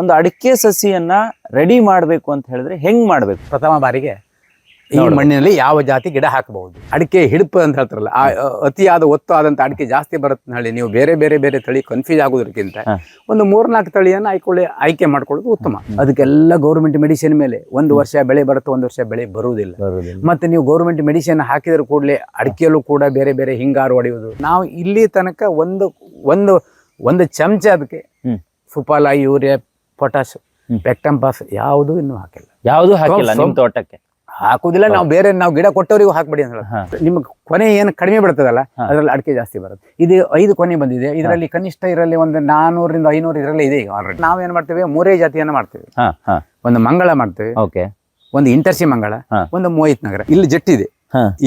ಒಂದು ಅಡಿಕೆ ಸಸಿಯನ್ನ ರೆಡಿ ಮಾಡಬೇಕು ಅಂತ ಹೇಳಿದ್ರೆ ಹೆಂಗ್ ಮಾಡ್ಬೇಕು? ಪ್ರಥಮ ಬಾರಿಗೆ ಈ ಮಣ್ಣಿನಲ್ಲಿ ಯಾವ ಜಾತಿ ಗಿಡ ಹಾಕಬಹುದು? ಅಡಿಕೆ ಹಿಡಿಪು ಅಂತ ಹೇಳ್ತಾರಲ್ಲ ಆ ಅತಿಯಾದ ಒತ್ತು ಆದಂತ ಅಡಿಕೆ ಜಾಸ್ತಿ ಬರುತ್ತೆ ಹೇಳಿ ನೀವು ಬೇರೆ ಬೇರೆ ಬೇರೆ ತಳಿ ಕನ್ಫ್ಯೂಸ್ ಆಗೋದಕ್ಕಿಂತ. ಒಂದು ಮೂರ್ನಾಲ್ಕು ತಳಿಯನ್ನು ಆಯ್ಕೊಳ್ಳಿ ಆಯ್ಕೆ ಮಾಡ್ಕೊಳ್ಳೋದು ಉತ್ತಮ. ಅದಕ್ಕೆಲ್ಲ ಗೌರ್ಮೆಂಟ್ ಮೆಡಿಸಿನ್ ಮೇಲೆ ಒಂದು ವರ್ಷ ಬೆಳೆ ಬರುತ್ತೆ ಒಂದು ವರ್ಷ ಬೆಳೆ ಬರುವುದಿಲ್ಲ. ಮತ್ತೆ ನೀವು ಗೌರ್ಮೆಂಟ್ ಮೆಡಿಸಿನ್ ಹಾಕಿದ್ರೆ ಕೂಡಲೇ ಅಡಿಕೆಯಲ್ಲೂ ಕೂಡ ಬೇರೆ ಬೇರೆ ಹಿಂಗಾರು ಹೊಡೆಯುವುದು ನಾವು ಇಲ್ಲಿ ತನಕ ಒಂದು ಒಂದು ಒಂದು ಚಮಚ ಅದಕ್ಕೆ ಸುಪಾಲ ಯೂರಿಯಾ ಪೊಟಾಶ್. ಪೆಕ್ಟಂಪಾಸ್ ಯಾವುದು ಇನ್ನು ಹಾಕಿಲ್ಲ. ಯಾವುದು ಹಾಕಿಲ್ಲ ನಿಮ್ ತೋಟಕ್ಕೆ? ಹಾಕುದಿಲ್ಲ ನಾವು ಬೇರೆ ನಾವು ಗಿಡ ಕೊಟ್ಟವರಿಗೂ ಹಾಕ್ಬಿಡಿ ಅಂತ ಹೇಳೋದು. ನಿಮ್ಗೆ ಕೊನೆ ಏನು ಕಡಿಮೆ ಬರ್ತದಲ್ಲ ಅದ್ರಲ್ಲಿ ಅಡಿಕೆ ಜಾಸ್ತಿ ಬರುತ್ತೆ. ಇದು ಐದು ಕೊನೆ ಬಂದಿದೆ. ಇದರಲ್ಲಿ ಕನಿಷ್ಠ ಇದರಲ್ಲಿ ಒಂದು ನಾನೂರಿಂದ ಐನೂರು ಇದರಲ್ಲಿ ಇದೆ ಈಗ ಆಲ್ರೆಡಿ ನಾವೇನ್ ಮಾಡ್ತೇವೆ? ಮೂರೇ ಜಾತಿಯನ್ನ ಮಾಡ್ತೇವೆ. ಒಂದು ಮಂಗಳ ಮಾಡ್ತೇವೆ. ಓಕೆ. ಒಂದು ಇಂಟರ್ಸಿ ಮಂಗಳ. ಒಂದು ಮೋಹಿತ್ ನಗರ. ಇಲ್ಲಿ ಜಟ್ಟಿದೆ.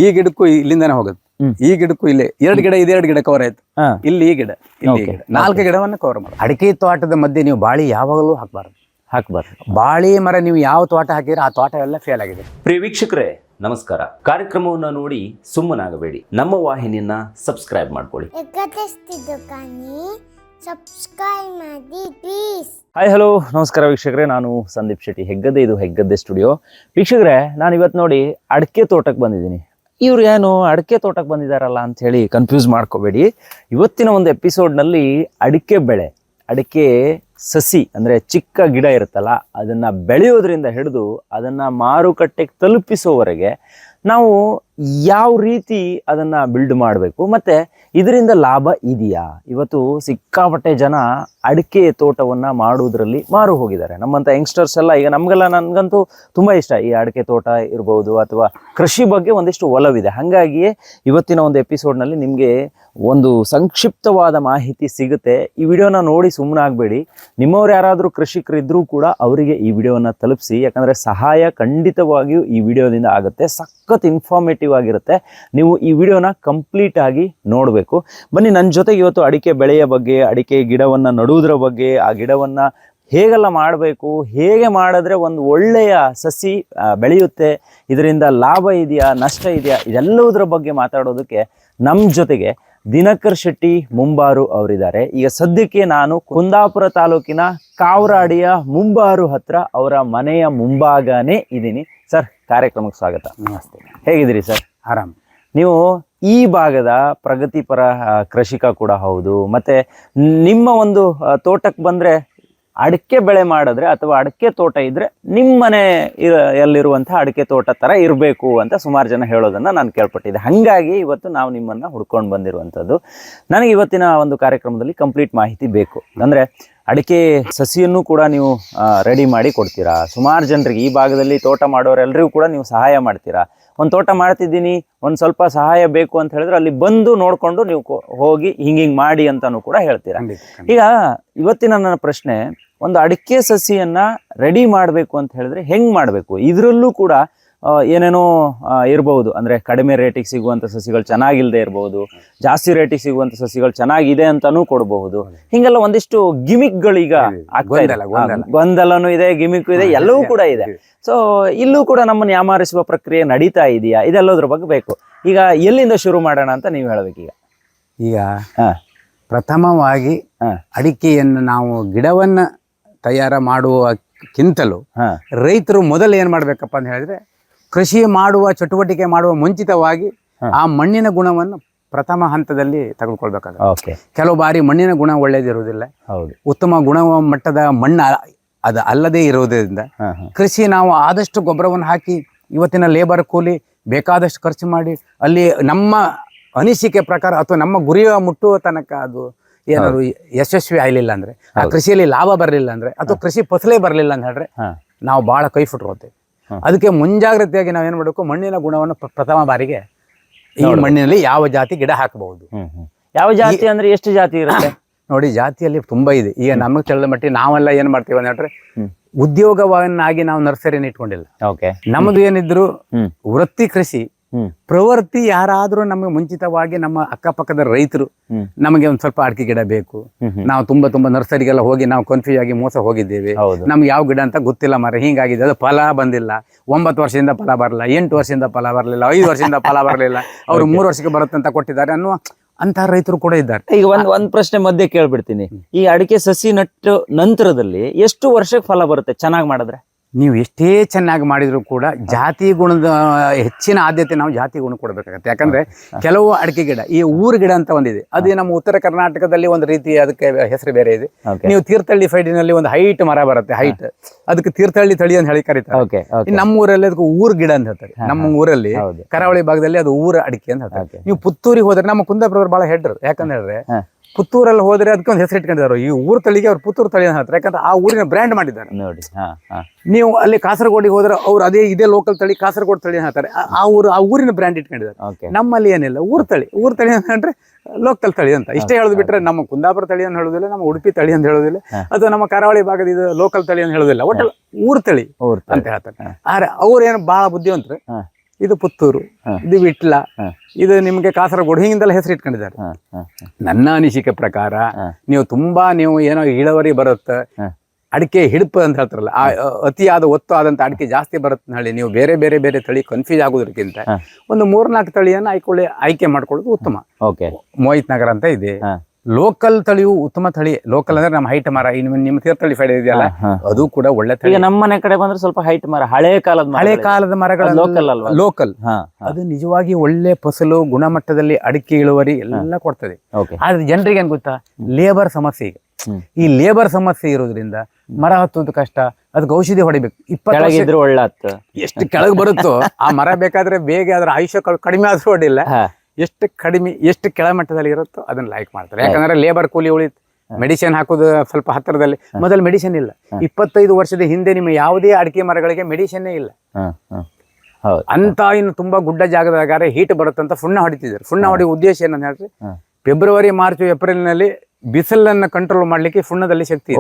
ಈ ಗಿಡಕ್ಕೂ ಇಲ್ಲಿಂದಾನೆ ಹೋಗುತ್ತೆ. ಈ ಗಿಡಕ್ಕೂ ಇಲ್ಲಿ. ಎರಡು ಗಿಡ ಇದೆ ಎರಡು ಗಿಡ ಕವರ್ ಆಯ್ತು. ಇಲ್ಲಿ ಈ ಗಿಡ ಇಲ್ಲಿ ಈ. ಗಿಡ. ನಾಲ್ಕು ಗಿಡವನ್ನು ಕವರ್ ಮಾಡಿ. ಅಡಿಕೆ ತೋಟದ ಮಧ್ಯೆ ನೀವು ಬಾಳಿ ಯಾವಾಗಲೂ ಹಾಕಬಾರ್ದು. ಹಾಕಬಾರ್ದು. ಬಾಳಿ ಮರ ನೀವು ಯಾವ ತೋಟ ಹಾಕಿದ್ರೆ ಆ ತೋಟ ಎಲ್ಲ ಫೇಲ್ ಆಗಿದೆ. ಪ್ರಿಯ ವೀಕ್ಷಕರೇ ನಮಸ್ಕಾರ. ಕಾರ್ಯಕ್ರಮವನ್ನು ನೋಡಿ ಸುಮ್ಮನಾಗಬೇಡಿ. ನಮ್ಮ ವಾಹಿನಿಯನ್ನ ಸಬ್ಸ್ಕ್ರೈಬ್ ಮಾಡ್ಕೊಳ್ಳಿ. ಸಬ್ಸ್ಕ್ರೈಬ್ ಮಾಡಿ ಪ್ಲೀಸ್ ಹಾಯ್ ಹಲೋ ನಮಸ್ಕಾರ ವೀಕ್ಷಕರೇ ನಾನು ಸಂದೀಪ್ ಶೆಟ್ಟಿ ಹೆಗ್ಗದ್ದೆ ಇದು ಹೆಗ್ಗದ್ದೆ ಸ್ಟುಡಿಯೋ ವೀಕ್ಷಕರೇ ನಾನು ಇವತ್ತು ನೋಡಿ ಅಡಿಕೆ ತೋಟಕ್ಕೆ ಬಂದಿದ್ದೀನಿ. ಇವ್ರು ಏನು ಅಡಿಕೆ ತೋಟಕ್ಕೆ ಬಂದಿದ್ದಾರಲ್ಲ ಅಂತ ಹೇಳಿ ಕನ್ಫ್ಯೂಸ್ ಮಾಡ್ಕೋಬೇಡಿ. ಇವತ್ತಿನ ಒಂದು ಎಪಿಸೋಡ್ನಲ್ಲಿ ಅಡಿಕೆ ಬೆಳೆ, ಅಡಿಕೆ ಸಸಿ ಅಂದರೆ ಚಿಕ್ಕ ಗಿಡ ಇರುತ್ತಲ್ಲ, ಅದನ್ನು ಬೆಳೆಯೋದ್ರಿಂದ ಹಿಡಿದು ಅದನ್ನು ಮಾರುಕಟ್ಟೆಗೆ ತಲುಪಿಸೋವರೆಗೆ ನಾವು ಯಾವ ರೀತಿ ಅದನ್ನು ಬಿಲ್ಡ್ ಮಾಡಬೇಕು? ಮತ್ತು ಇದರಿಂದ ಲಾಭ ಇದೆಯಾ? ಇವತ್ತು ಸಿಕ್ಕಾಪಟ್ಟೆ ಜನ ಅಡಿಕೆ ತೋಟವನ್ನು ಮಾಡುವುದರಲ್ಲಿ ಮಾರು ಹೋಗಿದ್ದಾರೆ. ನಮ್ಮಂಥ ಯಂಗ್ಸ್ಟರ್ಸ್ ಎಲ್ಲ ಈಗ ನಮಗೆಲ್ಲ ನನಗಂತೂ ತುಂಬ ಇಷ್ಟ. ಈ ಅಡಿಕೆ ತೋಟ ಇರ್ಬೋದು ಅಥವಾ ಕೃಷಿ ಬಗ್ಗೆ ಒಂದಿಷ್ಟು ಒಲವಿದೆ. ಹಾಗಾಗಿಯೇ ಇವತ್ತಿನ ಒಂದು ಎಪಿಸೋಡ್ನಲ್ಲಿ ನಿಮಗೆ ಒಂದು ಸಂಕ್ಷಿಪ್ತವಾದ ಮಾಹಿತಿ ಸಿಗುತ್ತೆ. ಈ ವಿಡಿಯೋನ ನೋಡಿ ಸುಮ್ಮನಾಗಬೇಡಿ ನಿಮ್ಮವ್ರು ಯಾರಾದರೂ ಕೃಷಿಕರಿದ್ದರೂ ಕೂಡ ಅವರಿಗೆ ಈ ವಿಡಿಯೋನ ತಲುಪಿಸಿ. ಯಾಕಂದರೆ ಸಹಾಯ ಖಂಡಿತವಾಗಿಯೂ ಈ ವಿಡಿಯೋದಿಂದ ಆಗುತ್ತೆ. ಸಖತ್ ಇನ್ಫಾರ್ಮೇಟಿವ್ ಆಗಿರುತ್ತೆ. ನೀವು ಈ ವಿಡಿಯೋನ ಕಂಪ್ಲೀಟ್ ಆಗಿ ನೋಡಬೇಕು. ಬನ್ನಿ ನನ್ನ ಜೊತೆಗೆ ಇವತ್ತು ಅಡಿಕೆ ಬೆಳೆಯ ಬಗ್ಗೆ, ಅಡಿಕೆ ಗಿಡವನ್ನು ನಡುವುದರ ಬಗ್ಗೆ, ಆ ಗಿಡವನ್ನು ಹೇಗೆಲ್ಲ ಮಾಡಬೇಕು, ಹೇಗೆ ಮಾಡಿದ್ರೆ ಒಂದು ಒಳ್ಳೆಯ ಸಸಿ ಬೆಳೆಯುತ್ತೆ, ಇದರಿಂದ ಲಾಭ ಇದೆಯಾ, ನಷ್ಟ ಇದೆಯಾ, ಇದೆಲ್ಲವುದರ ಬಗ್ಗೆ ಮಾತಾಡೋದಕ್ಕೆ ನಮ್ಮ ಜೊತೆಗೆ ದಿನಕರ್ ಶೆಟ್ಟಿ ಮುಂಬಾರು ಅವರಿದ್ದಾರೆ. ಈಗ ಸದ್ಯಕ್ಕೆ ನಾನು ಕುಂದಾಪುರ ತಾಲೂಕಿನ ಕಾವರಾಡಿಯ ಮುಂಬಾರು ಹತ್ರ ಅವರ ಮನೆಯ ಮುಂಭಾಗನೇ ಇದ್ದೀನಿ. ಸರ್ ಕಾರ್ಯಕ್ರಮಕ್ಕೆ ಸ್ವಾಗತ. ನಮಸ್ತೆ. ಹೇಗಿದ್ದೀರಿ ಸರ್? ಆರಾಮ್. ನೀವು ಈ ಭಾಗದ ಪ್ರಗತಿಪರ ಕೃಷಿಕ ಕೂಡ ಹೌದು ಮತ್ತೆ ನಿಮ್ಮ ಒಂದು ತೋಟಕ್ಕೆ ಬಂದರೆ ಅಡಿಕೆ ಬೆಳೆ ಮಾಡಿದ್ರೆ ಅಥವಾ ಅಡಿಕೆ ತೋಟ ಇದ್ರೆ ನಿಮ್ಮ ಮನೆ ಎಲ್ಲಿರುವಂತಹ ಅಡಿಕೆ ತೋಟ ತರ ಇರಬೇಕು ಅಂತ ಸುಮಾರು ಜನ ಹೇಳೋದನ್ನ ನಾನು ಕೇಳ್ಪಟ್ಟಿದ್ದೆ. ಹಾಗಾಗಿ ಇವತ್ತು ನಾವು ನಿಮ್ಮನ್ನ ಹುಡ್ಕೊಂಡು ಬಂದಿರುವಂಥದ್ದು ನನಗೆ ಇವತ್ತಿನ ಒಂದು ಕಾರ್ಯಕ್ರಮದಲ್ಲಿ ಕಂಪ್ಲೀಟ್ ಮಾಹಿತಿ ಬೇಕು. ಅಂದ್ರೆ ಅಡಿಕೆ ಸಸಿಯನ್ನು ಕೂಡ ನೀವು ರೆಡಿ ಮಾಡಿ ಕೊಡ್ತೀರಾ? ಸುಮಾರು ಜನರಿಗೆ ಈ ಭಾಗದಲ್ಲಿ ತೋಟ ಮಾಡೋರೆಲ್ಲರಿಗೂ ಕೂಡ ನೀವು ಸಹಾಯ ಮಾಡ್ತೀರಾ? ಒಂದು ತೋಟ ಮಾಡ್ತಿದ್ದೀನಿ ಒಂದು ಸ್ವಲ್ಪ ಸಹಾಯ ಬೇಕು ಅಂತ ಹೇಳಿದ್ರೆ ಅಲ್ಲಿ ಬಂದು ನೋಡಿಕೊಂಡು ನೀವು ಹೋಗಿ ಹಿಂಗೆ ಹಿಂಗ್ ಮಾಡಿ ಅಂತಾನು ಕೂಡ ಹೇಳ್ತೀರಾ. ಈಗ ಇವತ್ತಿನ ನನ್ನ ಪ್ರಶ್ನೆ ಒಂದು ಅಡಿಕೆ ಸಸಿಯನ್ನ ರೆಡಿ ಮಾಡಬೇಕು ಅಂತ ಹೇಳಿದ್ರೆ ಹೆಂಗ್ ಮಾಡಬೇಕು? ಇದರಲ್ಲೂ ಕೂಡ ಏನೇನೋ ಇರ್ಬೋದು. ಅಂದರೆ ಕಡಿಮೆ ರೇಟಿಗೆ ಸಿಗುವಂತ ಸಸಿಗಳು ಚೆನ್ನಾಗಿಲ್ಲದೆ ಇರಬಹುದು ಜಾಸ್ತಿ ರೇಟಿಗೆ ಸಿಗುವಂತ ಸಸಿಗಳು ಚೆನ್ನಾಗಿದೆ ಅಂತಾನೂ ಕೊಡಬಹುದು. ಹಿಂಗೆಲ್ಲ ಒಂದಿಷ್ಟು ಗಿಮಿಕ್ಗಳೀಗ. ಗೊಂದಲನೂ ಇದೆ ಗಿಮಿಕ್ ಇದೆ ಎಲ್ಲವೂ ಕೂಡ ಇದೆ. ಸೊ ಇಲ್ಲೂ ಕೂಡ ನಮ್ಮನ್ನು ಯಾಮಾರಿಸುವ ಪ್ರಕ್ರಿಯೆ ನಡೀತಾ ಇದೆಯಾ? ಇದೆಲ್ಲದ್ರ ಬಗ್ಗೆ ಬೇಕು. ಈಗ ಎಲ್ಲಿಂದ ಶುರು ಮಾಡೋಣ ಅಂತ ನೀವು ಹೇಳಬೇಕೀಗ ಈಗ. ಹಾ. ಪ್ರಥಮವಾಗಿ. ಅಡಿಕೆಯನ್ನು ನಾವು ಗಿಡವನ್ನ ತಯಾರ ಮಾಡುವಕ್ಕಿಂತಲೂ ಹಾ. ರೈತರು ಮೊದಲು ಏನು ಮಾಡಬೇಕಪ್ಪ ಅಂತ ಹೇಳಿದ್ರೆ ಕೃಷಿ ಮಾಡುವ ಚಟುವಟಿಕೆ ಮಾಡುವ ಮುಂಚಿತವಾಗಿ ಆ ಮಣ್ಣಿನ ಗುಣವನ್ನು ಪ್ರಥಮ ಹಂತದಲ್ಲಿ ತೆಗೆದುಕೊಳ್ಬೇಕಾಗುತ್ತೆ. ಕೆಲವು ಬಾರಿ ಮಣ್ಣಿನ ಗುಣ ಒಳ್ಳೇದಿರುವುದಿಲ್ಲ. ಉತ್ತಮ ಗುಣ ಮಟ್ಟದ ಮಣ್ಣು ಅದು ಅಲ್ಲದೆ ಇರುವುದರಿಂದ ಕೃಷಿ ನಾವು ಆದಷ್ಟು ಗೊಬ್ಬರವನ್ನು ಹಾಕಿ ಇವತ್ತಿನ ಲೇಬರ್ ಕೂಲಿ ಬೇಕಾದಷ್ಟು ಖರ್ಚು ಮಾಡಿ ಅಲ್ಲಿ ನಮ್ಮ ಅನಿಸಿಕೆ ಪ್ರಕಾರ ಅಥವಾ ನಮ್ಮ ಗುರಿಯ ಮುಟ್ಟುವ ತನಕ ಅದು ಏನಾದ್ರು ಯಶಸ್ವಿ ಆಗಲಿಲ್ಲ ಅಂದ್ರೆ ಆ ಕೃಷಿಯಲ್ಲಿ ಲಾಭ ಬರಲಿಲ್ಲ ಅಂದ್ರೆ ಅಥವಾ ಕೃಷಿ ಫಸಲೇ ಬರಲಿಲ್ಲ ಅಂತ ಹೇಳಿದ್ರೆ ನಾವು ಬಹಳ ಕೈ ಫುಟ್ಕೋತೇವೆ. ಅದಕ್ಕೆ ಮುಂಜಾಗ್ರತೆಯಾಗಿ ನಾವು ಏನ್ ಮಾಡಬೇಕು? ಮಣ್ಣಿನ ಗುಣವನ್ನು ಪ್ರ- ಪ್ರಥಮ ಬಾರಿಗೆ ಈ ಮಣ್ಣಿನಲ್ಲಿ ಯಾವ ಜಾತಿ ಗಿಡ ಹಾಕಬಹುದು? ಯಾವ ಜಾತಿ ಅಂದ್ರೆ ಎಷ್ಟು ಜಾತಿ ಇರುತ್ತೆ? ನೋಡಿ ಜಾತಿಯಲ್ಲಿ ತುಂಬಾ ಇದೆ. ಈಗ ನಮಗೆ ತಿಳಿದ ಮಟ್ಟಿಗೆ ನಾವೆಲ್ಲ ಏನ್ ಮಾಡ್ತೀವಿ ಅಂತ ಹೇಳಿದ್ರೆ ಉದ್ಯೋಗವನ್ನಾಗಿ ನಾವು ನರ್ಸರಿನ ಇಟ್ಕೊಂಡಿಲ್ಲ. ಓಕೆ. ನಮ್ಮದು ಏನಿದ್ರು ಹ್ಮ್. ವೃತ್ತಿ ಕೃಷಿ ಪ್ರವೃತ್ತಿ ಯಾರಾದರೂ ನಮಗೆ ಮುಂಚಿತವಾಗಿ ನಮ್ಮ ಅಕ್ಕಪಕ್ಕದ ರೈತರು ನಮಗೆ ಒಂದ್ ಸ್ವಲ್ಪ ಅಡಿಕೆ ಗಿಡ ಬೇಕು. ನಾವು ತುಂಬಾ ತುಂಬಾ ನರ್ಸರಿಗೆಲ್ಲ ಹೋಗಿ ನಾವು ಕನ್ಫ್ಯೂಸ್ ಆಗಿ ಮೋಸ ಹೋಗಿದ್ದೇವೆ. ನಮ್ಗೆ ಯಾವ ಗಿಡ ಅಂತ ಗೊತ್ತಿಲ್ಲ ಮರ ಹಿಂಗಾಗಿದೆ. ಅದು ಫಲ ಬಂದಿಲ್ಲ. ಒಂಬತ್ತು ವರ್ಷದಿಂದ ಫಲ ಬರಲಿಲ್ಲ. ಎಂಟು ವರ್ಷದಿಂದ ಫಲ ಬರಲಿಲ್ಲ. ಐದು ವರ್ಷದಿಂದ ಫಲ ಬರಲಿಲ್ಲ. ಅವರು ಮೂರು ವರ್ಷಕ್ಕೆ ಬರುತ್ತೆ ಅಂತ ಕೊಟ್ಟಿದ್ದಾರೆ ಅನ್ನುವ ಅಂತ ರೈತರು ಕೂಡ ಇದ್ದಾರೆ. ಈಗ ಒಂದ್ ಒಂದ್ ಪ್ರಶ್ನೆ ಮಧ್ಯೆ ಕೇಳ್ಬಿಡ್ತೀನಿ. ಈ ಅಡಿಕೆ ಸಸಿ ನಟ್ಟು ನಂತರದಲ್ಲಿ ಎಷ್ಟು ವರ್ಷಕ್ಕೆ ಫಲ ಬರುತ್ತೆ? ಚೆನ್ನಾಗಿ ಮಾಡಿದ್ರೆ? ನೀವು ಎಷ್ಟೇ ಚೆನ್ನಾಗಿ ಮಾಡಿದ್ರು ಕೂಡ ಜಾತಿ ಗುಣದ ಹೆಚ್ಚಿನ ಆದ್ಯತೆ ನಾವು ಜಾತಿ ಗುಣ ಕೊಡಬೇಕಾಗತ್ತೆ. ಯಾಕಂದ್ರೆ ಕೆಲವು ಅಡಿಕೆ ಗಿಡ ಈ ಊರು ಗಿಡ ಅಂತ ಒಂದಿದೆ. ಅದು ನಮ್ಮ ಉತ್ತರ ಕರ್ನಾಟಕದಲ್ಲಿ ಒಂದು ರೀತಿ ಅದಕ್ಕೆ ಹೆಸರು ಬೇರೆ ಇದೆ. ನೀವು ತೀರ್ಥಹಳ್ಳಿ ಸೈಡಿನಲ್ಲಿ ಒಂದು ಹೈಟ್ ಮರ ಬರುತ್ತೆ ಹೈಟ್ ಅದಕ್ಕೆ ತೀರ್ಥಹಳ್ಳಿ ತಳಿ ಅಂತ ಹೇಳಿ ಕರೀತಾರೆ. ನಮ್ಮ ಊರಲ್ಲಿ ಅದಕ್ಕೆ ಊರು ಗಿಡ ಅಂತ ಹೇಳ್ತಾರೆ. ನಮ್ಮ ಊರಲ್ಲಿ ಕರಾವಳಿ ಭಾಗದಲ್ಲಿ ಅದು ಊರ ಅಡಿಕೆ ಅಂತ ಹೇಳ್ತಾರೆ. ನೀವು ಪುತ್ತೂರಿಗೆ ಹೋದ್ರೆ ನಮ್ಮ ಕುಂದಾಪುರದವ್ರು ಬಹಳ ಹೆಡ್ರು. ಯಾಕಂದ್ರೆ. ಪುತ್ತೂರಲ್ಲಿ ಹೋದ್ರೆ ಅದಕ್ಕೆ ಒಂದು ಹೆಸರು ಇಟ್ಕೊಂಡಿದ್ದಾರೆ. ಈ ಊರ ತಳಿಗೆ ಅವ್ರು ಪುತ್ತೂರು ತಳಿ ಅಂತ ಹೇಳ್ತಾರೆ. ಯಾಕಂದ್ರೆ ಆ ಊರಿನ ಬ್ರ್ಯಾಂಡ್ ಮಾಡಿದ್ದಾರೆ. ನೋಡಿ ನೀವು ಅಲ್ಲಿ ಕಾಸರಗೋಡಿಗೆ ಹೋದ್ರೆ ಅವ್ರು ಅದೇ ಇದೇ ಲೋಕಲ್ ತಳಿ ಕಾಸರಗೋಡ್ ತಳಿ ಅಂತ ಹೇಳ್ತಾರೆ. ಆ- ಊರು ಆ ಊರಿನ ಬ್ರ್ಯಾಂಡ್ ಇಟ್ಕೊಂಡಿದ್ದಾರೆ. ನಮ್ಮಲ್ಲಿ ಏನಿಲ್ಲ ಊರ್ ತಳಿ. ಊರ್ ತಳಿ ಅಂತ ಹೇಳಿದ್ರೆ ಲೋಕಲ್ ತಳಿ ಅಂತ. ಇಷ್ಟೇ ಹೇಳೋದು ಬಿಟ್ರೆ ನಮ್ಮ ಕುಂದಾಪುರ ತಳಿ ಅಂತ ಹೇಳುದಿಲ್ಲ ನಮ್ಮ ಉಡುಪಿ ತಳಿ ಅಂತ ಹೇಳುದಿಲ್ಲ ಅದು ಅಥವಾ ನಮ್ಮ ಕರಾವಳಿ ಭಾಗದ ಇದು ಲೋಕಲ್ ತಳಿ ಅಂತ ಹೇಳುದಿಲ್ಲ. ಒಟ್ಟು ಊರ್ ತಳಿ ಅಂತ ಹೇಳ್ತಾರೆ. ಆದ್ರೆ ಅವ್ರೇನು ಬಹಳ ಬುದ್ಧಿವಂತರು. ಇದು ಪುತ್ತೂರು ಇದು ವಿಟ್ಲ. ಇದು ನಿಮ್ಗೆ ಕಾಸರಗೋಡು ಹಿಂಗಿಂದೆಲ್ಲ ಹೆಸರು ಇಟ್ಕೊಂಡಿದ್ದಾರೆ. ನನ್ನ ಅನಿಸಿಕೆ ಪ್ರಕಾರ. ನೀವು ತುಂಬಾ ನೀವು ಏನೋ ಇಳುವರಿ ಬರುತ್ತೆ. ಅಡಿಕೆ ಹಿಡಿಪು ಅಂತ ಹೇಳ್ತಾರಲ್ಲ ಆ ಅತಿಯಾದ ಒತ್ತು ಆದಂತ ಅಡಿಕೆ ಜಾಸ್ತಿ ಬರುತ್ತೆ ಹೇಳಿ ನೀವು ಬೇರೆ ಬೇರೆ ಬೇರೆ ತಳಿ ಕನ್ಫ್ಯೂಸ್ ಆಗೋದಕ್ಕಿಂತ. ಒಂದು ಮೂರ್ನಾಲ್ಕು ತಳಿಯನ್ನು ಆಯ್ಕೊಳ್ಳಿ ಆಯ್ಕೆ ಮಾಡ್ಕೊಳ್ಳೋದು ಉತ್ತಮ ಓಕೆ ಮೋಹಿತ್ ನಗರ ಅಂತ ಇದೆ. ಲೋಕಲ್ ತಳಿಯು ಉತ್ತಮ ತಳಿ. ಲೋಕಲ್ ಅಂದ್ರೆ ನಮ್ಮ ಹೈಟ್ ಮರ. ಇನ್ನು ನಿಮ್ಮ ತೀರ್ಥಳ್ಳಿ ಸೈಡ್ ಇದೆಯಲ್ಲ. ಅದು ಕೂಡ ಒಳ್ಳೆ ಈಗ ತಳಿ ನಮ್ಮ ಮನೆ ಕಡೆ ಬಂದ್ರೆ ಸ್ವಲ್ಪ ಹೈಟ್ ಮರ. ಹಳೆ ಕಾಲದ ಹಳೆ ಕಾಲದ ಮರಗಳ ಲೋಕಲ್ ಅಲ್ವಾ? ಲೋಕಲ್ ಅದು ನಿಜವಾಗಿ ಒಳ್ಳೆ ಫಸಲು ಗುಣಮಟ್ಟದಲ್ಲಿ ಅಡಿಕೆ ಇಳುವರಿ ಎಲ್ಲ ಕೊಡ್ತದೆ. ಆದ್ರೆ ಜನರಿಗೆ ಏನ್ ಗೊತ್ತಾ? ಲೇಬರ್ ಸಮಸ್ಯೆ ಈಗ. ಈ ಲೇಬರ್ ಸಮಸ್ಯೆ ಇರೋದ್ರಿಂದ ಮರ ಹತ್ತೋದು ಕಷ್ಟ ಅದಕ್ಕೆ ಔಷಧಿ ಹೊಡಿಬೇಕು. ಇಪ್ಪತ್ತು ಒಳ್ಳೆ ಎಷ್ಟು ಕೆಳಗೆ ಬರುತ್ತೋ ಆ ಮರ ಬೇಕಾದ್ರೆ ಬೇಗ ಅದ್ರ ಆಯುಷ್ಯ ಕಡಿಮೆ ಆದ್ರೂ ಹೊಡಿಲ್ಲ. ಎಷ್ಟು ಕಡಿಮೆ ಎಷ್ಟು ಕೆಳಮಟ್ಟದಲ್ಲಿ ಇರುತ್ತೋ ಅದನ್ನ ಲೈಕ್ ಮಾಡ್ತಾರೆ. ಯಾಕಂದ್ರೆ ಲೇಬರ್ ಕೂಲಿ ಉಳಿತು. ಮೆಡಿಸಿನ್ ಹಾಕೋದು ಸ್ವಲ್ಪ ಹತ್ತಿರದಲ್ಲಿ. ಮೊದಲು ಮೆಡಿಸಿನ್ ಇಲ್ಲ. ಇಪ್ಪತ್ತೈದು ವರ್ಷದ ಹಿಂದೆ ನಿಮ್ಮ ಯಾವುದೇ ಅಡಿಕೆ ಮರಗಳಿಗೆ ಮೆಡಿಸಿನ್ನೇ ಇಲ್ಲ. ಅಂತ ಇನ್ನು ತುಂಬಾ ಗುಡ್ಡ ಜಾಗದಾಗಾರೆ ಹೀಟ್ ಬರುತ್ತಂತ ಸುಣ್ಣ ಹೊಡಿತಿದ್ದಾರೆ. ಸುಣ್ಣ ಹೊಡೆಯೋ ಉದ್ದೇಶ ಏನಂತ ಹೇಳಿದ್ರೆ ಫೆಬ್ರವರಿ ಮಾರ್ಚ್ ಏಪ್ರಿಲ್ನಲ್ಲಿ ಬಿಸಿಲನ್ನ ಕಂಟ್ರೋಲ್ ಮಾಡ್ಲಿಕ್ಕೆ ಸುಣ್ಣದಲ್ಲಿ ಶಕ್ತಿ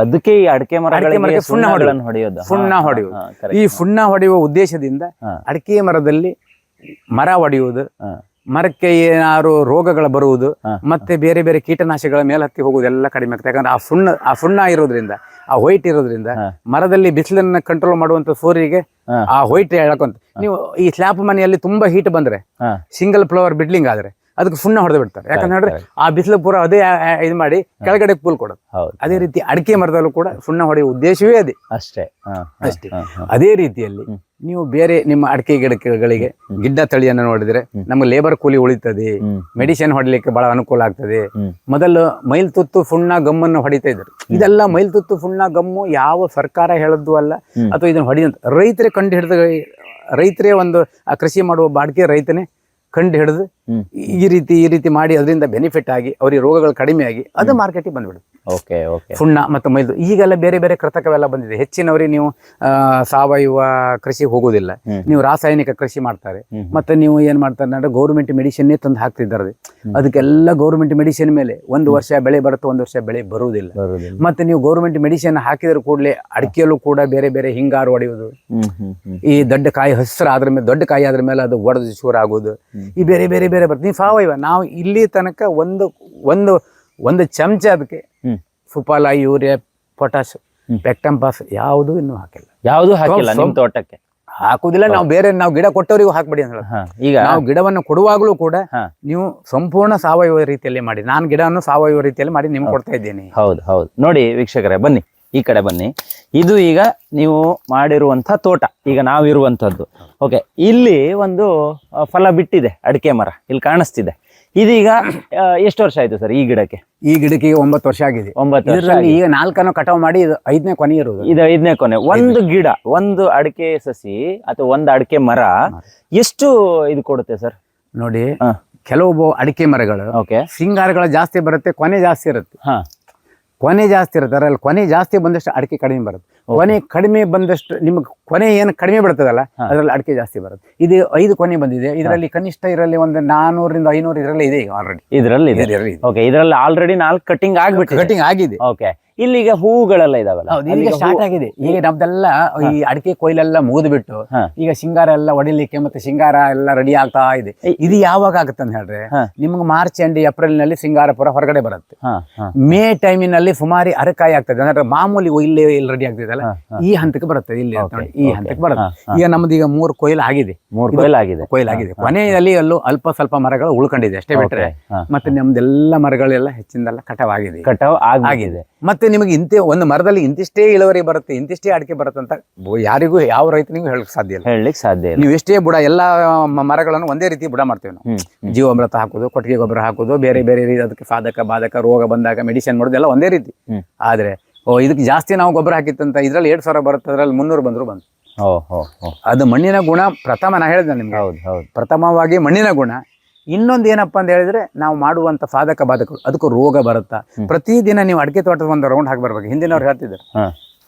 ಅದಕ್ಕೆ ಈ ಅಡಿಕೆ ಮರಗಳಿಗೆ ಸುಣ್ಣಗಳನ್ನು ಹೊಡೆಯೋದು. ಹಾ, ಹೊಡೆಯುವುದು. ಈ ಫುಣ್ಣ ಹೊಡೆಯುವ ಉದ್ದೇಶದಿಂದ. ಅಡಿಕೆ ಮರದಲ್ಲಿ ಮರ ಹೊಡೆಯುವುದು. ಮರಕ್ಕೆ ಏನಾದ್ರು ರೋಗಗಳು ಬರುವುದು ಮತ್ತೆ ಬೇರೆ ಬೇರೆ ಕೀಟನಾಶಕಗಳ ಮೇಲೆ ಹತ್ತಿ ಹೋಗುವುದು ಎಲ್ಲ ಕಡಿಮೆ ಆಗ್ತದೆ. ಯಾಕಂದ್ರೆ ಆ ಸುಣ್ಣ ಆ ಸುಣ್ಣ ಇರೋದ್ರಿಂದ ಆ ವೈಟ್ ಇರೋದ್ರಿಂದ ಮರದಲ್ಲಿ ಬಿಸಿಲನ್ನ ಕಂಟ್ರೋಲ್ ಮಾಡುವಂತ ಸೂರ್ಯಗೆ. ಆ ವೈಟ್ ಹೇಳಕೊಂತ ನೀವು ಈ ಸ್ಲ್ಯಾಪ್ ಮನೆಯಲ್ಲಿ ತುಂಬಾ ಹೀಟ್ ಬಂದ್ರೆ ಸಿಂಗಲ್ ಫ್ಲವರ್ ಬಿಡ್ಲಿಂಗ್ ಆದ್ರೆ ಅದಕ್ಕೆ ಸುಣ್ಣ ಹೊಡೆದು ಬಿಡ್ತಾರೆ. ಯಾಕಂದ್ರೆ ಹೇಳಿದ್ರೆ ಆ ಬಿಸಿಲು ಪೂರ ಅದೇ ಇದು ಮಾಡಿ ಕೆಳಗಡೆ ಪೂಲ್ ಕೊಡೋದು. ಅದೇ ರೀತಿ ಅಡಿಕೆ ಮರದಲ್ಲೂ ಕೂಡ ಸುಣ್ಣ ಹೊಡೆಯುವ ಉದ್ದೇಶವೇ ಅದೇ. ಅಷ್ಟೇ. ಅಷ್ಟೇ. ಅದೇ ರೀತಿಯಲ್ಲಿ ನೀವು ಬೇರೆ ನಿಮ್ಮ ಅಡಿಕೆ ಗಿಡಗಳಿಗೆ ಗಿಡ್ಡ ತಳಿಯನ್ನು ನೋಡಿದ್ರೆ ನಮ್ಗೆ ಲೇಬರ್ ಕೂಲಿ ಉಳಿತದೆ. ಮೆಡಿಸಿನ್ ಹೊಡಲಿಕ್ಕೆ ಬಹಳ ಅನುಕೂಲ ಆಗ್ತದೆ. ಮೊದಲು ಮೈಲ್ ತುತ್ತು ಸುಣ್ಣ ಗಮ್ಮನ್ನು ಹೊಡಿತಾ ಇದ್ರು. ಇದೆಲ್ಲ ಮೈಲ್ ತುತ್ತು ಸುಣ್ಣ ಗಮ್ಮು ಯಾವ ಸರ್ಕಾರ ಹೇಳದ್ದು ಅಲ್ಲ. ಅಥವಾ ಇದನ್ನು ಹೊಡಿದಂತ ರೈತರೇ ಕಂಡು ಹಿಡಿದ ರೈತರೇ ಒಂದು ಆ ಕೃಷಿ ಮಾಡುವ ಬಾಡಿಗೆ ರೈತನೇ ಕಂಡು ಹಿಡಿದು. ಈ ರೀತಿ ಈ ರೀತಿ ಮಾಡಿ ಅದರಿಂದ ಬೆನಿಫಿಟ್ ಆಗಿ ಅವರಿಗೆ ರೋಗಗಳು ಕಡಿಮೆ ಆಗಿ ಅದು ಮಾರ್ಕೆಟಿಗೆ ಬಂದ್ಬಿಡುತ್ತೆ. Okay okay. ಸುಣ್ಣ ಮತ್ತು ಮೈದು ಈಗೆಲ್ಲ ಬೇರೆ ಬೇರೆ ಕೃತಕವೆಲ್ಲ ಬಂದಿದೆ. ಹೆಚ್ಚಿನವರಿಗೆ ನೀವು ಸಾವಯವ ಕೃಷಿ ಹೋಗೋದಿಲ್ಲ. ನೀವು ರಾಸಾಯನಿಕ ಕೃಷಿ ಮಾಡ್ತಾರೆ. ಮತ್ತೆ ನೀವು ಏನ್ ಮಾಡ್ತಾರೆ ಅಂದ್ರೆ ಗೌರ್ಮೆಂಟ್ ಮೆಡಿಸಿನ್ನೇ ತಂದು ಹಾಕ್ತಿದ್ದಾರೆ ಅದಕ್ಕೆಲ್ಲ ಗೌರ್ಮೆಂಟ್ ಮೆಡಿಸಿನ್ ಮೇಲೆ ಒಂದು ವರ್ಷ ಬೆಳೆ ಬರುತ್ತೆ ಒಂದು ವರ್ಷ ಬೆಳೆ ಬರುವುದಿಲ್ಲ. ಬರುದಿಲ್ಲ ಮತ್ತೆ ನೀವು ಗೌರ್ಮೆಂಟ್ ಮೆಡಿಸಿನ್ ಹಾಕಿದ್ರೆ ಕೂಡಲೇ ಅಡಿಕೆಯಲ್ಲೂ ಕೂಡ ಬೇರೆ ಬೇರೆ ಹಿಂಗಾರು ಹೊಡೆಯುವುದು ಈ ದೊಡ್ಡ ಕಾಯಿ ಹಸಿರು ಆದ್ರ ಮೇಲೆ ದೊಡ್ಡ ಕಾಯಿ ಆದ್ರ ಮೇಲೆ ಅದು ಒಡೆದು ಚೂರು ಆಗೋದು ಈ ಬೇರೆ ಬೇರೆ ಬೇರೆ ಬರ್ತದೆ ನೀವು ಸಾವಯವ ನಾವು ಇಲ್ಲಿ ತನಕ ಒಂದು ಒಂದು ಒಂದು ಚಮಚ ಅದಕ್ಕೆ ಸುಪಾಲ ಯೂರಿಯಾ ಹ್ಮ್. ಪೆಕ್ಟಂಪಾಸ್ ಯಾವುದು ಇನ್ನೂ ಹಾಕಿಲ್ಲ. ಯಾವುದು ಹಾಕಿಲ್ಲ ನಿಮ್ಮ ನಿಮ್ ತೋಟಕ್ಕೆ? ಹಾಕುದಿಲ್ಲ ನಾವು ಬೇರೆ ನಾವು ಗಿಡ ಕೊಟ್ಟವರಿಗೂ ಹಾಕ್ಬೇಡಿ ಅಂತ. ಈಗ ನಾವು ಗಿಡವನ್ನು ಕೊಡುವಾಗಲೂ ಕೂಡ ನೀವು ಸಂಪೂರ್ಣ ಸಾವಯವ ರೀತಿಯಲ್ಲಿ ಮಾಡಿ. ನಾನು ಗಿಡವನ್ನು ಸಾವಯವ ರೀತಿಯಲ್ಲಿ ಮಾಡಿ ನಿಮ್ಗೆ ಕೊಡ್ತಾ ಇದ್ದೀನಿ. ಹೌದು ಹೌದು. ನೋಡಿ ವೀಕ್ಷಕರೇ ಬನ್ನಿ. ಈ ಕಡೆ ಬನ್ನಿ. ಇದು ಈಗ ನೀವು ಮಾಡಿರುವಂತ ತೋಟ ಈಗ ನಾವಿರುವಂತದ್ದು ಓಕೆ ಇಲ್ಲಿ ಒಂದು ಫಲ ಬಿಟ್ಟಿದೆ ಅಡಿಕೆ ಮರ ಇಲ್ಲಿ ಕಾಣಿಸ್ತಿದೆ. ಇದೀಗ ಎಷ್ಟು ವರ್ಷ ಆಯ್ತು ಸರ್ ಈ ಗಿಡಕ್ಕೆ? ಈ ಗಿಡಕ್ಕೆ ಈಗ ಒಂಬತ್ತು ವರ್ಷ ಆಗಿದೆ. ಒಂಬತ್ತು ವರ್ಷ ಈಗ ನಾಲ್ಕನ್ನು ಕಟಾವು ಮಾಡಿ ಇದು ಐದನೇ ಕೊನೆ ಇರುವುದು ಇದು ಐದನೇ ಕೊನೆ. ಒಂದು ಗಿಡ ಒಂದು ಅಡಿಕೆ ಸಸಿ ಅಥವಾ ಒಂದು ಅಡಿಕೆ ಮರ ಎಷ್ಟು ಇದು ಕೊಡುತ್ತೆ ಸರ್? ನೋಡಿ. ಕೆಲವು ಅಡಿಕೆ ಮರಗಳು ಓಕೆ ಸಿಂಗಾರಗಳು ಜಾಸ್ತಿ ಬರುತ್ತೆ ಕೊನೆ ಜಾಸ್ತಿ ಇರುತ್ತೆ. ಹಾ. ಕೊನೆ ಜಾಸ್ತಿ ಇರುತ್ತೆ. ಅದರಲ್ಲಿ ಕೊನೆ ಜಾಸ್ತಿ ಬಂದಷ್ಟು ಅಡಿಕೆ ಕಡಿಮೆ ಬರುತ್ತೆ. ಕೊನೆ ಕಡಿಮೆ ಬಂದಷ್ಟು ನಿಮ್ಗೆ ಕೊನೆ ಏನು ಕಡಿಮೆ ಬರ್ತದಲ್ಲ. ಅದರಲ್ಲಿ ಅಡಿಕೆ ಜಾಸ್ತಿ ಬರುತ್ತೆ. ಇದು ಐದು ಕೊನೆ ಬಂದಿದೆ. ಇದರಲ್ಲಿ ಕನಿಷ್ಠ ಇದರಲ್ಲಿ ಒಂದು ನಾನೂರಿಂದ ಐನೂರು ಇದರಲ್ಲಿ ಇದೆ ಈಗ ಆಲ್ರೆಡಿ ಇದರಲ್ಲಿ ಇದೆ? ಓಕೆ ಇದರಲ್ಲಿ ಆಲ್ರೆಡಿ ನಾಲ್ಕು ಕಟಿಂಗ್ ಆಗ್ಬಿಟ್ಟು ಕಟಿಂಗ್ ಆಗಿದೆ. ಓಕೆ ಇಲ್ಲಿಗ ಹೂಗಳೆಲ್ಲ ಇದಾವಲ್ಲ? ಈಗ ಸ್ಟಾರ್ಟ್ ಆಗಿದೆ. ಈಗ ನಮ್ದೆಲ್ಲ ಈ ಅಡಿಕೆ ಕೊಯ್ಲೆಲ್ಲ ಮುಗಿದು ಬಿಟ್ಟು ಈಗ ಸಿಂಗಾರ ಎಲ್ಲ ಒಡಿಲಿಕ್ಕೆ ಮತ್ತೆ ಸಿಂಗಾರ ಎಲ್ಲ ರೆಡಿ ಆಗ್ತಾ ಇದೆ. ಇದು ಯಾವಾಗ ಆಗುತ್ತೆ ಅಂತ ಹೇಳ್ರೆ. ನಿಮ್ಗೆ ಮಾರ್ಚ್ ಅಂಡ್ ಏಪ್ರಿಲ್ನಲ್ಲಿ ಸಿಂಗಾರಪುರ ಹೊರಗಡೆ ಬರುತ್ತೆ. ಮೇ ಟೈಮಿನಲ್ಲಿ ಸುಮಾರಿ ಅರಕಾಯಿ ಆಗ್ತದೆ. ಅಂದ್ರೆ ಮಾಮೂಲಿ ಇಲ್ಲಿ ಇಲ್ಲಿ ರೆಡಿ ಆಗ್ತದಲ್ಲ. ಈ ಹಂತಕ್ಕೆ ಬರುತ್ತೆ ಇಲ್ಲಿ. ಈ ಹಂತಕ್ಕೆ ಬರುತ್ತೆ. ಈಗ ನಮ್ದು ಈಗ ಮೂರು ಕೊಯ್ಲು ಆಗಿದೆ. ಮೂರು ಕೊಯ್ಲು ಆಗಿದೆ. ಕೊಯ್ಲು ಆಗಿದೆ. ಕೊನೆಯಲ್ಲಿ ಅಲ್ಲೂ ಅಲ್ಪ ಸ್ವಲ್ಪ ಮರಗಳು ಉಳ್ಕೊಂಡಿದೆ ಅಷ್ಟೇ ಬಿಟ್ರೆ. ಮತ್ತೆ ನಮ್ದೆಲ್ಲ ಮರಗಳೆಲ್ಲ ಹೆಚ್ಚಿಂದೆಲ್ಲ ಕಟಾವಾಗಿದೆ. ಕಟಾವ್ ಆಗಿದೆ. ಆಗಿದೆ ಮತ್ತೆ ನಿಮಗೆ ಇಂತೆ ಒಂದು ಮರದಲ್ಲಿ ಇಂತಿಷ್ಟೇ ಇಳುವರಿ ಬರುತ್ತೆ ಇಂತಿಷ್ಟೇ ಅಡಿಕೆ ಬರುತ್ತೆ ಅಂತ ಯಾರಿಗೂ ಯಾವ ರೈತನಿಗೂ ಹೇಳಕ್ ಸಾಧ್ಯ ಇಲ್ಲ. ಹೇಳಲಿಕ್ಕೆ ಸಾಧ್ಯ ಇಲ್ಲ. ನೀವು ಎಷ್ಟೇ ಬುಡ ಎಲ್ಲಾ ಮರಗಳನ್ನು ಒಂದೇ ರೀತಿ ಬುಡ ಮಾಡ್ತೇವೆ ನಾವು. ಜೀವಾಮೃತ ಹಾಕೋದು ಕೊಟ್ಟಿಗೆ ಗೊಬ್ಬರ ಹಾಕೋದು ಬೇರೆ ಬೇರೆ ರೀತಿ ಅದಕ್ಕೆ ಸಾಧಕ ಬಾಧಕ ರೋಗ ಬಂದಾಗ ಮೆಡಿಸಿನ್ ಮಾಡೋದು ಎಲ್ಲ ಒಂದೇ ರೀತಿ. ಆದ್ರೆ ಓ ಇದಕ್ಕೆ ಜಾಸ್ತಿ ನಾವು ಗೊಬ್ಬರ ಹಾಕಿತ್ತಂತ ಇದ್ರಲ್ಲಿ ಎರಡ್ ಸಾವಿರ ಬರುತ್ತೆ ಅದ್ರಲ್ಲಿ ಮುನ್ನೂರು ಬಂದ್ರು ಬಂತು. ಅದು ಮಣ್ಣಿನ ಗುಣ ಪ್ರಥಮ ನಾ ಹೇಳಿದೆ ನಿಮ್ಗೆ. ಹೌದು ಹೌದು. ಪ್ರಥಮವಾಗಿ ಮಣ್ಣಿನ ಗುಣ. ಇನ್ನೊಂದು ಏನಪ್ಪಾ ಅಂತ ಹೇಳಿದ್ರೆ ನಾವು ಮಾಡುವಂತ ಸಾಧಕ ಬಾಧಕಗಳು ಅದಕ್ಕೂ ರೋಗ ಬರುತ್ತಾ. ಪ್ರತಿದಿನ ನೀವು ಅಡಿಕೆ ತೋಟದ ಒಂದು ರೌಂಡ್ ಹಾಕಿ ಬರ್ಬೇಕು ಹಿಂದಿನವ್ರು ಹೇಳ್ತಿದ್ರು.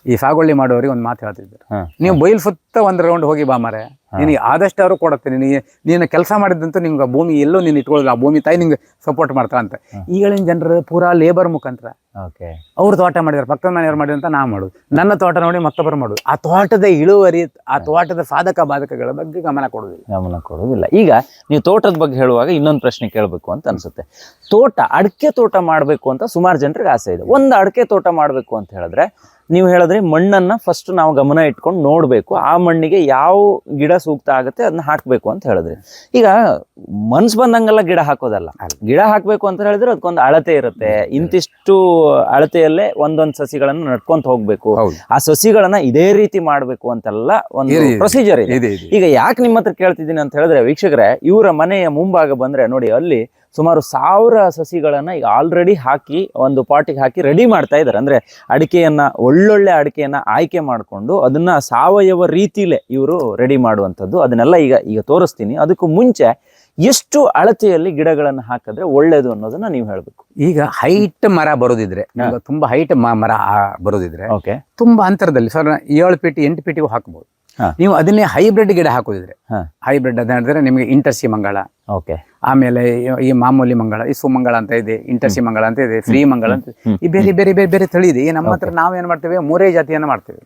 ಈ ಸಾಗುವಳಿ ಮಾಡೋರಿಗೆ ಒಂದು ಮಾತು ಹೇಳ್ತಿದ್ರು. ನೀವು ಬೈಲ್ ಸುತ್ತ ಒಂದು ರೌಂಡ್ ಹೋಗಿ ಬಾ ಮಾರೆ ನಿನಗೆ ಆದಷ್ಟು ಅವರು ಕೊಡುತ್ತೆ? ನಿನಗೆ ನೀನು ಕೆಲಸ ಮಾಡಿದಂತೂ ನಿಮ್ಗೆ ಭೂಮಿ ಎಲ್ಲೋ ನೀನು ಇಟ್ಕೊಳ್ಳಿಲ್ಲ ಆ ಭೂಮಿ ತಾಯಿ ನಿಂಗೆ ಸಪೋರ್ಟ್ ಮಾಡ್ತಾ ಅಂತ. ಈಗಳಿನ ಜನರು ಪೂರಾ ಲೇಬರ್ ಮುಖಾಂತರ. ಓಕೆ. ಅವ್ರು ತೋಟ ಮಾಡಿದಾರೆ ಪಕ್ಕದ ಮನೆಯವ್ರು ಮಾಡಿದಂತ ನಾ ಮಾಡೋದು. ನನ್ನ ತೋಟ ನೋಡಿ ಮತ್ತೊಬ್ಬರು ಮಾಡೋದು. ಆ ತೋಟದ ಇಳುವರಿ ಆ ತೋಟದ ಸಾಧಕ ಬಾಧಕಗಳ ಬಗ್ಗೆ ಗಮನ ಕೊಡೋದಿಲ್ಲ ಗಮನ ಕೊಡೋದಿಲ್ಲ ಈಗ ನೀವು ತೋಟದ ಬಗ್ಗೆ ಹೇಳುವಾಗ ಇನ್ನೊಂದು ಪ್ರಶ್ನೆ ಕೇಳಬೇಕು ಅಂತ ಅನ್ಸುತ್ತೆ. ತೋಟ ಅಡಿಕೆ ತೋಟ ಮಾಡಬೇಕು ಅಂತ ಸುಮಾರು ಜನರಿಗೆ ಆಸೆ ಇದೆ. ಒಂದು ಅಡಿಕೆ ತೋಟ ಮಾಡಬೇಕು ಅಂತ ಹೇಳಿದ್ರೆ ನೀವು ಹೇಳಿದ್ರೆ ಮಣ್ಣನ್ನ ಫಸ್ಟ್ ನಾವು ಗಮನ ಇಟ್ಕೊಂಡು ನೋಡಬೇಕು. ಆ ಮಣ್ಣಿಗೆ ಯಾವ ಗಿಡ ಸೂಕ್ತ ಆಗುತ್ತೆ ಅದನ್ನ ಹಾಕಬೇಕು ಅಂತ ಹೇಳಿದ್ರಿ. ಈಗ ಮನ್ಸ್ ಬಂದಂಗೆಲ್ಲ ಗಿಡ ಹಾಕೋದಲ್ಲ. ಗಿಡ ಹಾಕಬೇಕು ಅಂತ ಹೇಳಿದ್ರೆ ಅದಕ್ಕೊಂದು ಅಳತೆ ಇರುತ್ತೆ. ಇಂತಿಷ್ಟು ಅಳತೆಯಲ್ಲೇ ಒಂದೊಂದು ಸಸಿಗಳನ್ನ ನಡ್ಕೊಂತ ಹೋಗ್ಬೇಕು. ಆ ಸಸಿಗಳನ್ನ ಇದೇ ರೀತಿ ಮಾಡ್ಬೇಕು ಅಂತೆಲ್ಲ ಒಂದು. ಪ್ರೊಸೀಜರ್ ಇದೆ. ಈಗ ಯಾಕೆ ನಿಮ್ಮ ಹತ್ರ ಕೇಳ್ತಿದ್ದೀನಿ ಅಂತ ಹೇಳಿದ್ರೆ ವೀಕ್ಷಕರೇ ಇವರ ಮನೆಯ ಮುಂಭಾಗ ಬಂದ್ರೆ ನೋಡಿ ಅಲ್ಲಿ ಸುಮಾರು ಸಾವಿರ ಸಸಿಗಳನ್ನು ಈಗ ಆಲ್ರೆಡಿ ಹಾಕಿ ಒಂದು ಪಾಟಿಗೆ ಹಾಕಿ ರೆಡಿ ಮಾಡ್ತಾ ಇದ್ದಾರೆ ಅಂದರೆ ಅಡಿಕೆಯನ್ನು ಒಳ್ಳೊಳ್ಳೆ ಅಡಿಕೆಯನ್ನು ಆಯ್ಕೆ ಮಾಡಿಕೊಂಡು ಅದನ್ನು ಸಾವಯವ ರೀತಿಲೇ ಇವರು ರೆಡಿ ಮಾಡುವಂಥದ್ದು. ಅದನ್ನೆಲ್ಲ ಈಗ ಈಗ ತೋರಿಸ್ತೀನಿ. ಅದಕ್ಕೂ ಮುಂಚೆ ಎಷ್ಟು ಅಳತೆಯಲ್ಲಿ ಗಿಡಗಳನ್ನು ಹಾಕಿದ್ರೆ ಒಳ್ಳೇದು ಅನ್ನೋದನ್ನ ನೀವು ಹೇಳಬೇಕು. ಈಗ ಹೈಟ್ ಮರ ಬರೋದಿದ್ರೆ ತುಂಬ ಹೈಟ್ ಮರ ಬರೋದಿದ್ರೆ ಓಕೆ ತುಂಬಾ ಅಂತರದಲ್ಲಿ ಸರ್ ಏಳು ಪೀಟಿ ಎಂಟು ಪೀಟಿಗೂ ಹಾಕ್ಬೋದು. ನೀವು ಅದನ್ನೇ ಹೈಬ್ರಿಡ್ ಗಿಡ ಹಾಕೋದಿದ್ರೆ. ಹೈಬ್ರಿಡ್ ಅಂತ ಹೇಳಿದ್ರೆ ನಿಮಗೆ ಇಂಟರ್ಸಿ ಮಂಗಳ. ಓಕೆ ಆಮೇಲೆ ಈ- ಮಾಮೂಲಿ ಮಂಗಳ ಈ ಸುಮಂಗಳ ಅಂತ ಇದೆ ಇಂಟರ್ಸಿ ಮಂಗಳ ಅಂತ ಇದೆ ಫ್ರೀ ಮಂಗಳ ಅಂತ. ಈ ಬೇರೆ ಬೇರೆ ಬೇರೆ ಬೇರೆ ತಳಿ ಇದೆ ನಮ್ಮ ಹತ್ರ ನಾವೇನ್ ಮಾಡ್ತೇವೆ? ಮೂರೇ ಜಾತಿಯನ್ನ ಮಾಡ್ತೇವೆ.